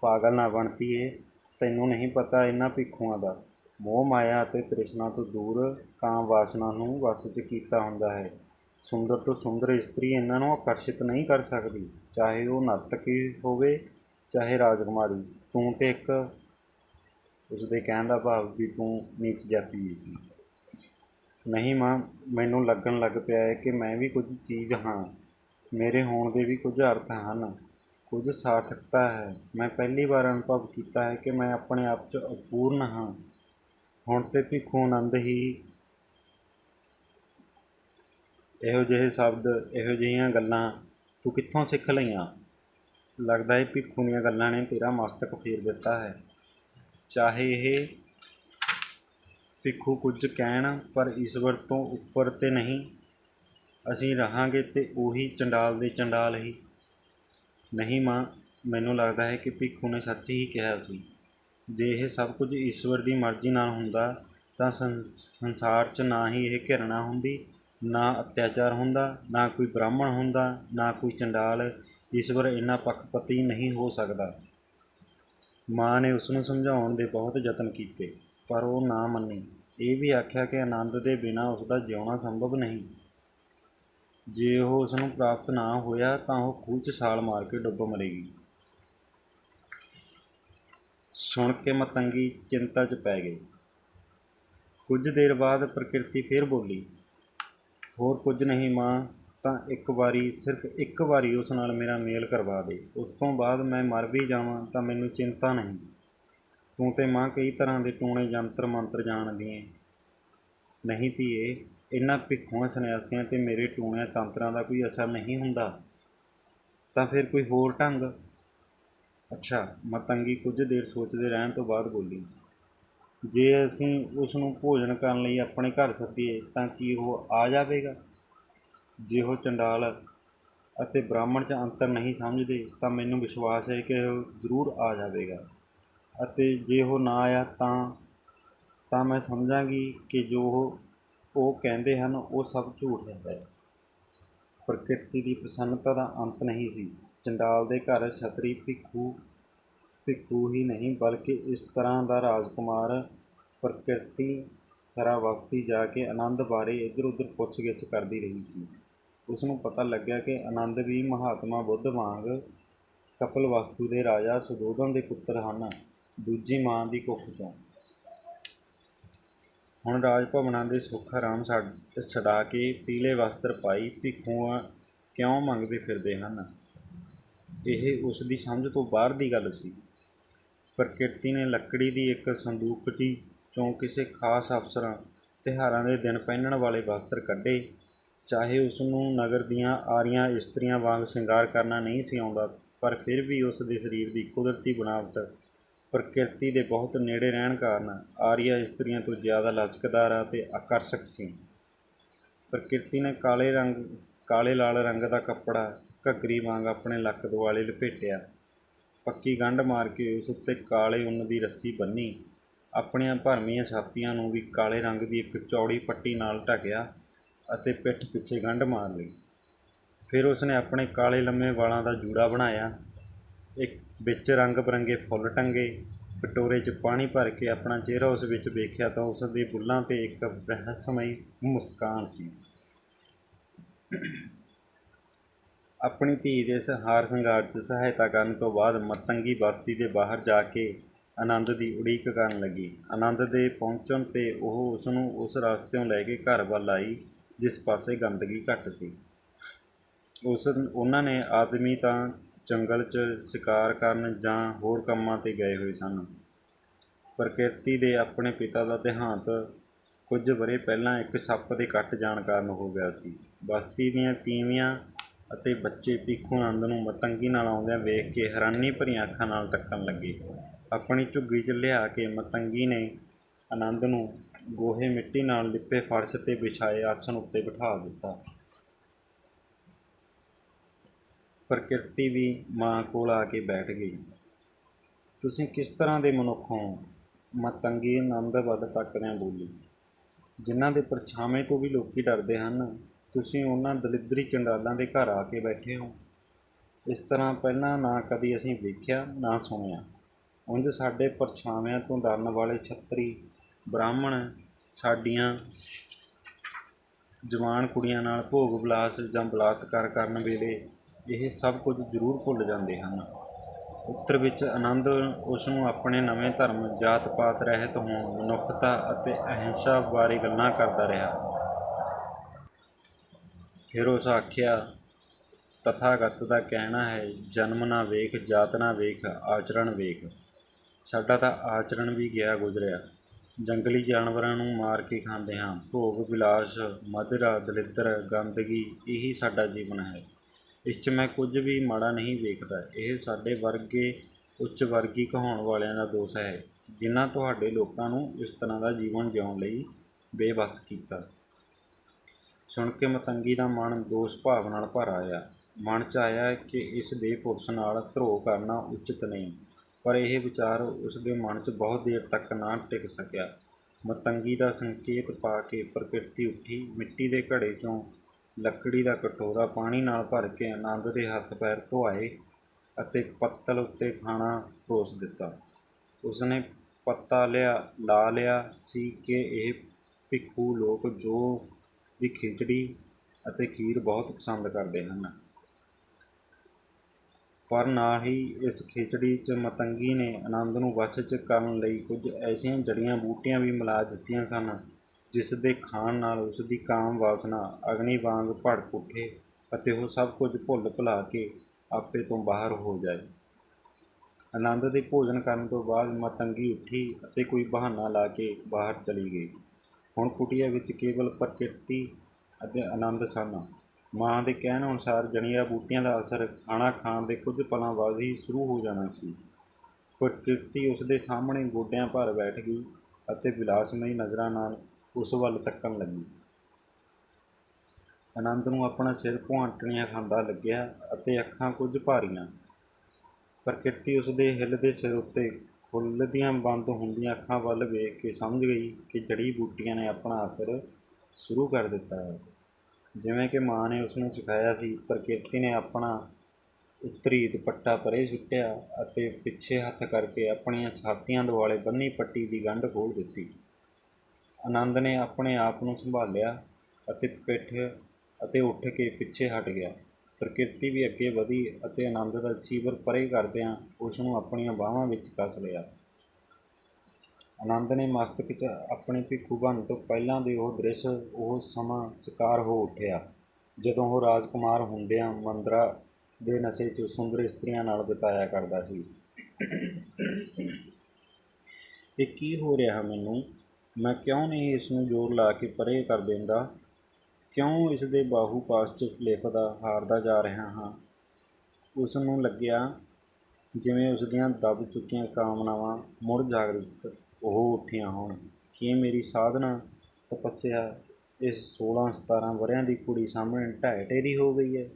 ਪਾਗਲ ਨਾ ਬਣਤੀ ਏ ਤੈਨੂੰ ਨਹੀਂ ਪਤਾ ਇਹਨਾਂ ਭਿੱਖੂਆਂ ਦਾ। ਮੋਹ ਮਾਇਆ ਅਤੇ ਤ੍ਰਿਸ਼ਨਾ ਤੋਂ ਦੂਰ ਕਾਂ ਵਾਸਨਾ ਨੂੰ ਵਸ 'ਚ ਕੀਤਾ ਹੁੰਦਾ ਹੈ। ਸੁੰਦਰ ਤੋਂ ਸੁੰਦਰ ਇਸਤਰੀ ਇਹਨਾਂ ਨੂੰ ਆਕਰਸ਼ਿਤ ਨਹੀਂ ਕਰ ਸਕਦੀ। ਚਾਹੇ ਉਹ ਨਰਤਕੀ ਹੋਵੇ, ਚਾਹੇ ਰਾਜਕੁਮਾਰੀ। ਤੂੰ ਤੇ ਇੱਕ ਉਸਦੇ ਕਹਿਣ ਦਾ ਭਾਵ ਵੀ ਤੂੰ ਨੀਚ ਜਾਤੀ ਸੀ। ਨਹੀਂ ਮਾਂ, ਮੈਨੂੰ ਲੱਗਣ ਲੱਗ ਪਿਆ ਹੈ ਕਿ ਮੈਂ ਵੀ ਕੁਝ ਚੀਜ਼ ਹਾਂ। ਮੇਰੇ ਹੋਣ ਦੇ ਵੀ ਕੁਝ ਅਰਥ ਹਨ। ਕੁਝ ਸਾਰਥਕਤਾ ਹੈ। ਮੈਂ ਪਹਿਲੀ ਵਾਰ ਅਨੁਭਵ ਕੀਤਾ ਹੈ ਕਿ ਮੈਂ ਆਪਣੇ ਆਪ 'ਚ ਅਪੂਰਨ ਹਾਂ। ਹੁਣ ਤੇ ਭਿੱਖੂ ਆਨੰਦ ਹੀ ਇਹੋ ਜਿਹੇ ਸ਼ਬਦ, ਇਹੋ ਜਿਹੀਆਂ ਗੱਲਾਂ ਤੂੰ ਕਿੱਥੋਂ ਸਿੱਖ ਲਈਆਂ? ਲੱਗਦਾ ਹੈ ਭਿੱਖੂ ਦੀਆਂ ਗੱਲਾਂ ਨੇ ਤੇਰਾ ਮਸਤਕ ਫੇਰ ਦਿੱਤਾ ਹੈ। ਚਾਹੇ ਇਹ ਭਿੱਖੂ ਕੁਝ ਕਹਿਣ, ਪਰ ਈਸ਼ਵਰ ਤੋਂ ਉੱਪਰ ਤੇ ਨਹੀਂ। ਅਸੀਂ ਰਹਾਂਗੇ ਤੇ ਉਹੀ ਚੰਡਾਲ ਦੇ ਚੰਡਾਲ ਹੀ। ਨਹੀਂ ਮਾਂ, ਮੈਨੂੰ ਲੱਗਦਾ ਹੈ ਕਿ ਭਿੱਖੂ ਨੇ ਸੱਚ ਹੀ ਕਿਹਾ ਸੀ। ਜੇ ਇਹ ਸਭ ਕੁਝ ਈਸ਼ਵਰ ਦੀ ਮਰਜ਼ੀ ਨਾਲ ਹੁੰਦਾ, ਤਾਂ ਸੰ- ਸੰਸਾਰ 'ਚ ਨਾ ਹੀ ਇਹ ਘਿਰਣਾ ਹੁੰਦੀ। ਨਾ ਅਤਿਆਚਾਰ ਹੁੰਦਾ, ਨਾ ਕੋਈ ਬ੍ਰਾਹਮਣ ਹੁੰਦਾ, ਨਾ ਕੋਈ ਚੰਡਾਲ ਈਸ਼ਵਰ ਇੰਨਾ ਪੱਖਪਤੀ ਨਹੀਂ ਹੋ ਸਕਦਾ। ਮਾਂ ਨੇ ਉਸ ਨੂੰ ਸਮਝਾਉਣ ਦੇ ਬਹੁਤ ਯਤਨ ਕੀਤੇ, ਪਰ ਉਹ ਨਾ ਮੰਨੀ। ਇਹ ਵੀ ਆਖਿਆ ਕਿ ਆਨੰਦ ਦੇ ਬਿਨਾਂ ਉਸ ਦਾ ਜਿਉਣਾ ਸੰਭਵ ਨਹੀਂ। ਜੇ ਉਹ ਉਸ ਨੂੰ ਪ੍ਰਾਪਤ ਨਾ ਹੋਇਆ ਤਾਂ ਉਹ ਖੂਹ 'ਚ ਛਾਲ ਮਾਰ ਕੇ ਡੁੱਬ ਮਰੇਗੀ। ਸੁਣ ਕੇ ਮਤੰਗੀ ਚਿੰਤਾ 'ਚ ਪੈ ਗਈ। ਕੁਝ ਦੇਰ ਬਾਅਦ ਪ੍ਰਕਿਰਤੀ ਫੇਰ ਬੋਲੀ ਹੋਰ ਕੁਝ ਨਹੀਂ ਮਾਂ, ਤਾਂ ਇੱਕ ਵਾਰੀ, ਸਿਰਫ ਇੱਕ ਵਾਰੀ ਉਸ ਨਾਲ ਮੇਰਾ ਮੇਲ ਕਰਵਾ ਦੇ। ਉਸ ਤੋਂ ਬਾਅਦ ਮੈਂ ਮਰ ਵੀ ਜਾਵਾਂ, ਤਾਂ ਮੈਨੂੰ ਚਿੰਤਾ ਨਹੀਂ। ਤੂੰ ਤੇ ਮਾਂ ਕਈ ਤਰ੍ਹਾਂ ਦੇ ਟੂਣੇ ਜੰਤਰ ਮੰਤਰ ਜਾਣਦੀ ਏ। ਨਹੀਂ ਧੀਏ, ਇਹਨਾਂ ਭਿੱਖੂਆਂ, ਸੰਨਿਆਸੀਆਂ ਤੇ ਮੇਰੇ ਟੂਣਿਆਂ, ਤੰਤਰਾਂ ਦਾ ਕੋਈ ਅਸਰ ਨਹੀਂ ਹੁੰਦਾ। ਤਾਂ ਫਿਰ ਕੋਈ ਹੋਰ ਢੰਗ? ਅੱਛਾ ਮਤੰਗੀ ਕੁਝ ਦੇਰ ਸੋਚਦੇ ਰਹਿਣ ਤੋਂ ਬਾਅਦ ਬੋਲੀ। ਜੇ ਅਸੀਂ ਉਸ ਨੂੰ ਭੋਜਨ ਕਰਨ ਲਈ ਆਪਣੇ ਘਰ ਸੱਦੀਏ, ਤਾਂ ਕੀ ਉਹ ਆ ਜਾਵੇਗਾ? ਜੇ ਉਹ ਚੰਡਾਲ ਅਤੇ ਬ੍ਰਾਹਮਣ 'ਚ ਅੰਤਰ ਨਹੀਂ ਸਮਝਦੇ, ਤਾਂ ਮੈਨੂੰ ਵਿਸ਼ਵਾਸ ਹੈ ਕਿ ਉਹ ਜ਼ਰੂਰ ਆ ਜਾਵੇਗਾ। ਅਤੇ ਜੇ ਉਹ ਨਾ ਆਇਆ, ਤਾਂ ਤਾਂ ਮੈਂ ਸਮਝਾਂਗੀ ਕਿ ਜੋ ਉਹ ਕਹਿੰਦੇ ਹਨ, ਉਹ ਸਭ ਝੂਠ ਹੈ। ਪ੍ਰਕਿਰਤੀ ਦੀ ਪ੍ਰਸੰਨਤਾ ਦਾ ਅੰਤ ਨਹੀਂ ਸੀ। ਚੰਡਾਲ ਦੇ ਘਰ ਛਤਰੀ ਭਿੱਖੂ ਭਿੱਖੂ ਹੀ ਨਹੀਂ, ਬਲਕਿ ਇਸ ਤਰ੍ਹਾਂ ਦਾ ਰਾਜਕੁਮਾਰ ਪ੍ਰਕਿਰਤੀ ਸਰਾਵਸਤੀ ਜਾ ਕੇ ਆਨੰਦ ਬਾਰੇ ਇੱਧਰ ਉੱਧਰ ਪੁੱਛ-ਗਿੱਛ ਕਰਦੀ ਰਹੀ ਸੀ। ਉਸ ਨੂੰ ਪਤਾ ਲੱਗਿਆ ਕਿ ਆਨੰਦ ਵੀ ਮਹਾਤਮਾ ਬੁੱਧ ਵਾਂਗ ਕਪਿਲਵਸਤੂ ਦੇ ਰਾਜਾ ਸੁਦੋਧਨ ਦੇ ਪੁੱਤਰ ਹਨ, ਦੂਜੀ ਮਾਂ ਦੀ ਕੁੱਖ ਚੋਂ। ਹੁਣ ਰਾਜ ਭਵਨਾਂ ਦੇ ਸੁੱਖ ਆਰਾਮ ਛੱਡ, ਛਡਾ ਕੇ ਪੀਲੇ ਵਸਤਰ ਪਾਈ ਭਿੱਖੂਆਂ ਕਿਉਂ ਮੰਗਦੇ ਫਿਰਦੇ ਹਨ? ਇਹ ਉਸ ਦੀ ਸਮਝ ਤੋਂ ਬਾਹਰ ਦੀ ਗੱਲ ਸੀ। ਪ੍ਰਕਿਰਤੀ ਨੇ ਲੱਕੜੀ ਦੀ ਇੱਕ ਸੰਦੂਕਟੀ ਚੋਂ ਕਿਸੇ ਖਾਸ ਅਵਸਰਾਂ ਤਿਉਹਾਰਾਂ ਦੇ ਦਿਨ ਪਹਿਨਣ ਵਾਲੇ ਵਸਤਰ ਕੱਢੇ। ਚਾਹੇ ਉਸ ਨੂੰ ਨਗਰ ਦੀਆਂ ਆਰੀਆਂ ਇਸਤਰੀਆਂ ਵਾਂਗ ਸ਼ਿੰਗਾਰ ਕਰਨਾ ਨਹੀਂ ਸੀ ਆਉਂਦਾ, ਪਰ ਫਿਰ ਵੀ ਉਸ ਦੇ ਸਰੀਰ ਦੀ ਕੁਦਰਤੀ ਬਣਾਵਟ ਪ੍ਰਕਿਰਤੀ ਦੇ ਬਹੁਤ ਨੇੜੇ ਰਹਿਣ ਕਾਰਨ ਆਰੀਆ ਇਸਤਰੀਆਂ ਤੋਂ ਜ਼ਿਆਦਾ ਲਚਕਦਾਰ ਅਤੇ ਆਕਰਸ਼ਕ ਸੀ। ਪ੍ਰਕਿਰਤੀ ਨੇ ਕਾਲੇ ਰੰਗ ਕਾਲੇ ਲਾਲ ਰੰਗ ਦਾ ਕੱਪੜਾ ਘੱਗਰੀ ਵਾਂਗ ਆਪਣੇ ਲੱਕ ਦੁਆਲੇ ਲਪੇਟਿਆ। ਪੱਕੀ ਗੰਢ ਮਾਰ ਕੇ ਉਸ ਉੱਤੇ ਕਾਲੇ ਉੱਨ ਦੀ ਰੱਸੀ ਬੰਨੀ। ਆਪਣੀਆਂ ਭਰਮੀਆਂ ਛਾਤੀਆਂ ਨੂੰ ਵੀ ਕਾਲੇ ਰੰਗ ਦੀ ਇੱਕ ਚੌੜੀ ਪੱਟੀ ਨਾਲ ਢਕਿਆ ਅਤੇ ਪਿੱਠ ਪਿੱਛੇ ਗੰਢ ਮਾਰ ਲਈ। ਫਿਰ ਉਸਨੇ ਆਪਣੇ ਕਾਲੇ ਲੰਮੇ ਵਾਲਾਂ ਦਾ ਜੂੜਾ ਬਣਾਇਆ। ਇੱਕ ਵਿੱਚ ਰੰਗ ਬਰੰਗੇ ਫੁੱਲ ਟੰਗੇ, ਕਟੋਰੇ 'ਚ ਪਾਣੀ ਭਰ ਕੇ ਆਪਣਾ ਚਿਹਰਾ ਉਸ ਵਿੱਚ ਵੇਖਿਆ ਤਾਂ ਉਸ ਦੇ ਬੁੱਲਾਂ ਤੇ ਇੱਕ ਰਹੱਸਮਈ ਮੁਸਕਾਨ ਸੀ। ਆਪਣੀ ਧੀ ਦੇ ਇਸ ਹਾਰ ਸ਼ਿੰਗਾਰ 'ਚ ਸਹਾਇਤਾ ਕਰਨ ਤੋਂ ਬਾਅਦ ਮਤੰਗੀ ਬਸਤੀ ਦੇ ਬਾਹਰ ਜਾ ਕੇ ਆਨੰਦ ਦੀ ਉਡੀਕ ਕਰਨ ਲੱਗੀ। ਆਨੰਦ ਦੇ ਪਹੁੰਚਣ ਤੇ ਉਹ ਉਸ ਨੂੰ ਉਸ ਰਸਤਿਓਂ ਲੈ ਕੇ ਘਰ ਵੱਲ ਆਈ, ਜਿਸ ਪਾਸੇ ਗੰਦਗੀ ਘੱਟ ਸੀ। ਉਸ ਉਹਨਾਂ ਨੇ ਆਦਮੀ ਤਾਂ ਜੰਗਲ 'ਚ ਸ਼ਿਕਾਰ ਕਰਨ ਜਾਂ ਹੋਰ ਕੰਮਾਂ 'ਤੇ ਗਏ ਹੋਏ ਸਨ। ਪ੍ਰਕਿਰਤੀ ਦੇ ਆਪਣੇ ਪਿਤਾ ਦਾ ਦੇਹਾਂਤ ਕੁਝ ਵਰੇ ਪਹਿਲਾਂ ਇੱਕ ਸੱਪ ਦੇ ਕੱਟ ਜਾਣ ਕਾਰਨ ਹੋ ਗਿਆ ਸੀ। ਬਸਤੀ ਦੀਆਂ ਤੀਵੀਆਂ ਅਤੇ ਬੱਚੇ ਭੀਖੂ ਆਨੰਦ ਨੂੰ ਮਤੰਗੀ ਨਾਲ ਆਉਂਦਿਆਂ ਵੇਖ ਕੇ ਹੈਰਾਨੀ ਭਰੀਆਂ ਅੱਖਾਂ ਨਾਲ ਤੱਕਣ ਲੱਗੇ। ਆਪਣੀ ਝੁੱਗੀ 'ਚ ਲਿਆ ਕੇ ਮਤੰਗੀ ਨੇ ਆਨੰਦ ਨੂੰ ਗੋਹੇ ਮਿੱਟੀ ਨਾਲ ਲਿੱਪੇ ਫਰਸ਼ ਤੇ ਵਿਛਾਏ ਆਸਣ ਉੱਤੇ ਬਿਠਾ ਦਿੱਤਾ। ਪ੍ਰਕਿਰਤੀ ਵੀ ਮਾਂ ਕੋਲ ਆ ਕੇ ਬੈਠ ਗਈ। ਤੁਸੀਂ ਕਿਸ ਤਰ੍ਹਾਂ ਦੇ ਮਨੁੱਖ ਹੋ? ਮਤੰਗੀ ਆਨੰਦ ਵੱਲ ਤੱਕਦਿਆਂ ਬੋਲੀ। ਜਿਨ੍ਹਾਂ ਦੇ ਪਰਛਾਵੇਂ ਤੋਂ ਵੀ ਲੋਕੀ ਡਰਦੇ ਹਨ ਤੁਸੀਂ ਉਹਨਾਂ ਦਲਿਦਰੀ ਚੰਡਾਲਾਂ ਦੇ ਘਰ ਆ ਕੇ ਬੈਠੇ ਹੋ। ਇਸ ਤਰ੍ਹਾਂ ਪਹਿਲਾਂ ਨਾ ਕਦੀ ਅਸੀਂ ਵੇਖਿਆ, ਨਾ ਸੁਣਿਆ। ਉਂਝ ਸਾਡੇ ਪਰਛਾਵਿਆਂ ਤੋਂ ਡਰਨ ਵਾਲੇ ਛੱਤਰੀ, ਬ੍ਰਾਹਮਣ, ਸਾਡੀਆਂ ਜਵਾਨ ਕੁੜੀਆਂ ਨਾਲ ਭੋਗ ਵਿਲਾਸ ਜਾਂ ਬਲਾਤਕਾਰ ਕਰਨ ਵੇਲੇ ਇਹ ਸਭ ਕੁਝ ਜ਼ਰੂਰ ਭੁੱਲ ਜਾਂਦੇ ਹਨ। ਉੱਤਰ ਵਿੱਚ ਆਨੰਦ ਉਸ ਨੂੰ ਆਪਣੇ ਨਵੇਂ ਧਰਮ ਜਾਤ ਪਾਤ ਰਹਿਤ ਹੋਣ, ਮਨੁੱਖਤਾ ਅਤੇ ਅਹਿੰਸਾ ਬਾਰੇ ਗੱਲਾਂ ਕਰਦਾ ਰਿਹਾ। ਫਿਰ ਉਸ ਆਖਿਆ, ਤਥਾਗਤ ਦਾ ਕਹਿਣਾ ਹੈ, ਜਨਮ ਨਾ ਵੇਖ, ਜਾਤ ਨਾ ਵੇਖ, ਆਚਰਣ ਵੇਖ। ਸਾਡਾ ਤਾਂ ਆਚਰਣ ਵੀ ਗਿਆ ਗੁਜ਼ਰਿਆ। ਜੰਗਲੀ ਜਾਨਵਰਾਂ ਨੂੰ ਮਾਰ ਕੇ ਖਾਂਦੇ ਹਾਂ। ਭੋਗ ਵਿਲਾਸ ਮਧੁਰਾ ਦਲਿੱਦਰ, ਗੰਦਗੀ, ਇਹੀ ਸਾਡਾ ਜੀਵਨ ਹੈ। ਇਸ 'ਚ ਮੈਂ ਕੁਝ ਵੀ ਮਾੜਾ ਨਹੀਂ ਵੇਖਦਾ। ਇਹ ਸਾਡੇ ਵਰਗੇ, ਉੱਚ ਵਰਗੀ ਕਹਾਉਣ ਵਾਲਿਆਂ ਦਾ ਦੋਸ਼ ਹੈ, ਜਿਨ੍ਹਾਂ ਤੁਹਾਡੇ ਲੋਕਾਂ ਨੂੰ ਇਸ ਤਰ੍ਹਾਂ ਦਾ ਜੀਵਨ ਜਿਉਣ ਲਈ ਬੇਵੱਸ ਕੀਤਾ। ਸੁਣ ਕੇ ਮਤੰਗੀ ਦਾ ਮਨ ਦੋਸ਼ ਭਾਵ ਨਾਲ ਭਰ ਆਇਆ। ਮਨ 'ਚ ਆਇਆ ਕਿ ਇਸ ਦੇ ਪੁਰਸ਼ ਨਾਲ ਧਰੋ ਕਰਨਾ ਉਚਿਤ ਨਹੀਂ, ਪਰ ਇਹ ਵਿਚਾਰ ਉਸ ਦੇ ਮਨ 'ਚ ਬਹੁਤ ਦੇਰ ਤੱਕ ਨਾ ਟਿਕ ਸਕਿਆ। ਮਤੰਗੀ ਦਾ ਸੰਕੇਤ ਪਾ ਕੇ ਪ੍ਰਕਿਰਤੀ ਉੱਠੀ। ਮਿੱਟੀ ਦੇ ਘੜੇ 'ਚੋਂ ਲੱਕੜੀ ਦਾ ਕਟੋਰਾ ਪਾਣੀ ਨਾਲ ਭਰ ਕੇ ਆਨੰਦ ਦੇ ਹੱਥ ਪੈਰ ਧੋਆਏ ਅਤੇ ਪੱਤਲ ਉੱਤੇ ਖਾਣਾ ਪਰੋਸ ਦਿੱਤਾ। ਉਸਨੇ ਪੱਤਾ ਲਿਆ, ਲਾ ਲਿਆ ਸੀ ਕਿ ਇਹ ਭਿੱਖੂ ਲੋਕ ਜੋ ਦੀ ਖਿਚੜੀ ਅਤੇ ਖੀਰ ਬਹੁਤ ਪਸੰਦ ਕਰਦੇ ਹਨ। ਪਰ ਨਾਲ ਹੀ ਇਸ ਖਿਚੜੀ 'ਚ ਮਤੰਗੀ ਨੇ ਆਨੰਦ ਨੂੰ ਵਸ 'ਚ ਕਰਨ ਲਈ ਕੁਝ ਐਸੀਆਂ ਜੜੀਆਂ ਬੂਟੀਆਂ ਵੀ ਮਿਲਾ ਦਿੱਤੀਆਂ ਸਨ, ਜਿਸ ਦੇ ਖਾਣ ਨਾਲ ਉਸ ਦੀ ਕਾਮ ਵਾਸਨਾ, ਅਗਨੀ ਵਾਂਗ ਭੜਕ ਉੱਠੇ ਅਤੇ ਉਹ ਸਭ ਕੁਝ ਭੁੱਲ ਭੁਲਾ ਕੇ ਆਪੇ ਤੋਂ ਬਾਹਰ ਹੋ ਜਾਏ। ਆਨੰਦ ਦੇ ਭੋਜਨ ਕਰਨ ਤੋਂ ਬਾਅਦ ਮਤੰਗੀ ਉੱਠੀ ਅਤੇ ਕੋਈ ਬਹਾਨਾ ਲਾ ਕੇ ਬਾਹਰ ਚਲੀ ਗਈ। ਹੁਣ ਕੁਟੀਆ ਵਿੱਚ ਕੇਵਲ ਪ੍ਰਕਿਰਤੀ ਅਤੇ ਆਨੰਦ ਸਨ। ਮਾਂ ਦੇ ਕਹਿਣ ਅਨੁਸਾਰ ਜਣੀਆਂ ਬੂਟੀਆਂ ਦਾ ਅਸਰ ਖਾਣਾ ਖਾਣ ਦੇ ਕੁਝ ਪਲਾਂ ਬਾਅਦ ਹੀ ਸ਼ੁਰੂ ਹੋ ਜਾਣਾ ਸੀ। ਪ੍ਰਕਿਰਤੀ ਉਸ ਦੇ ਸਾਹਮਣੇ ਗੋਡਿਆਂ ਭਰ ਬੈਠ ਗਈ ਅਤੇ ਵਿਲਾਸਮਈ ਨਜ਼ਰਾਂ ਨਾਲ ਉਸ ਵੱਲ ਤੱਕਣ ਲੱਗੀ। ਆਨੰਦ ਨੂੰ ਆਪਣਾ ਸਿਰ ਭੁਆਂਟਣੀਆਂ ਖਾਂਦਾ ਲੱਗਿਆ ਅਤੇ ਅੱਖਾਂ ਕੁਝ ਭਾਰੀਆਂ। ਪ੍ਰਕਿਰਤੀ ਉਸ ਦੇ ਹਿੱਲਦੇ ਸਿਰ ਉੱਤੇ ਫੁੱਲ ਦੀਆਂ ਬੰਦ ਹੁੰਦੀਆਂ ਅੱਖਾਂ ਵੱਲ ਵੇਖ ਕੇ ਸਮਝ ਗਈ ਕਿ ਜੜੀ ਬੂਟੀਆਂ ਨੇ ਆਪਣਾ ਅਸਰ ਸ਼ੁਰੂ ਕਰ ਦਿੱਤਾ ਹੈ। ਜਿਵੇਂ ਕਿ ਮਾਂ ਨੇ ਉਸ ਨੂੰ ਸਿਖਾਇਆ ਸੀ, ਪ੍ਰਕਿਰਤੀ ਨੇ ਆਪਣਾ ਉੱਤਰੀ ਦੁਪੱਟਾ ਪਰੇ ਸੁੱਟਿਆ ਅਤੇ ਪਿੱਛੇ ਹੱਥ ਕਰਕੇ ਆਪਣੀਆਂ ਛਾਤੀਆਂ ਦੁਆਲੇ ਬੰਨੀ ਪੱਟੀ ਦੀ ਗੰਢ ਖੋਲ੍ਹ ਦਿੱਤੀ। ਆਨੰਦ ਨੇ ਆਪਣੇ ਆਪ ਨੂੰ ਸੰਭਾਲਿਆ ਅਤੇ ਪਿੱਠ ਅਤੇ ਉੱਠ ਕੇ ਪਿੱਛੇ ਹਟ ਗਿਆ। ਪ੍ਰਕਿਰਤੀ ਵੀ ਅੱਗੇ ਵਧੀ ਅਤੇ ਆਨੰਦ ਦਾ ਚੀਵਰ ਪਰੇ ਕਰਦਿਆਂ ਉਸ ਨੂੰ ਆਪਣੀਆਂ ਬਾਹਾਂ ਵਿੱਚ ਕੱਸ ਲਿਆ। ਆਨੰਦ ਨੇ ਮਸਤਕ 'ਚ ਆਪਣੇ ਭਿੱਖੂ ਬਣਨ ਤੋਂ ਪਹਿਲਾਂ ਦੇ ਉਹ ਦ੍ਰਿਸ਼, ਉਹ ਸਮਾਂ ਸ਼ਿਕਾਰ ਹੋ ਉੱਠਿਆ, ਜਦੋਂ ਉਹ ਰਾਜਕੁਮਾਰ ਹੁੰਦਿਆਂ ਮੰਦਰਾ ਦੇ ਨਸ਼ੇ 'ਚ ਸੁੰਦਰ ਇਸਤਰੀਆਂ ਨਾਲ ਬਿਤਾਇਆ ਕਰਦਾ ਸੀ। ਇਹ ਕੀ ਹੋ ਰਿਹਾ ਮੈਨੂੰ? ਮੈਂ ਕਿਉਂ ਨਹੀਂ ਇਸ ਨੂੰ ਜ਼ੋਰ ਲਾ ਕੇ ਪਰੇ ਕਰ ਦਿੰਦਾ? ਕਿਉਂ ਇਸ ਦੇ ਬਾਹੂ ਪਾਸ 'ਚ ਲਿਫਦਾ ਹਾਰਦਾ ਜਾ ਰਿਹਾ ਹਾਂ? ਉਸ ਨੂੰ ਲੱਗਿਆ ਜਿਵੇਂ ਉਸ ਦੀਆਂ ਦਬ ਚੁੱਕੀਆਂ ਕਾਮਨਾਵਾਂ ਮੁੜ ਜਾਗਰਤ ਉਹ ਉੱਠੀਆਂ ਹੋਣ। ਕੀ ਮੇਰੀ ਸਾਧਨਾ ਤਪੱਸਿਆ ਇਸ 16 17 ਵਰਿਆਂ ਦੀ ਕੁੜੀ ਸਾਹਮਣੇ ਢਹਿ ਢੇਰੀ ਹੋ ਗਈ ਹੈ?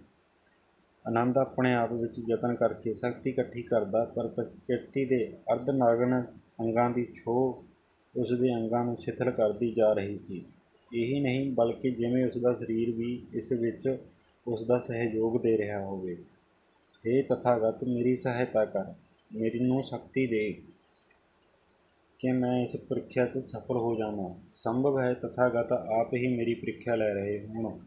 ਆਨੰਦ ਆਪਣੇ ਆਪ ਵਿੱਚ ਯਤਨ ਕਰਕੇ ਸ਼ਕਤੀ ਇਕੱਠੀ ਕਰਦਾ, ਪਰ ਪ੍ਰਕਿਰਤੀ ਦੇ ਅਰਧ ਨਗਨ ਅੰਗਾਂ ਦੀ ਛੋਹ ਉਸ ਦੇ ਅੰਗਾਂ ਨੂੰ ਸ਼ਿਥਲ ਕਰਦੀ ਜਾ ਰਹੀ ਸੀ। ਇਹੀ ਨਹੀਂ, ਬਲਕਿ ਜਿਵੇਂ ਉਸਦਾ ਸਰੀਰ ਵੀ ਇਸ ਵਿੱਚ ਉਸਦਾ ਸਹਿਯੋਗ ਦੇ ਰਿਹਾ ਹੋਵੇ। हे ਤਥਾਗਤ, ਮੇਰੀ ਸਹਾਇਤਾ ਕਰ ਮੇਰੀ ਨੂੰ ਸ਼ਕਤੀ ਦੇ ਕਿ ਮੈਂ ਇਸ ਪ੍ਰੀਖਿਆ 'ਚ ਸਫਲ ਹੋ ਜਾਵਾਂ। ਸੰਭਵ ਹੈ ਤਥਾਗਤ, ਆਪ ਹੀ ਮੇਰੀ ਪ੍ਰੀਖਿਆ ਲੈ ਰਹੇ ਹੋਣ।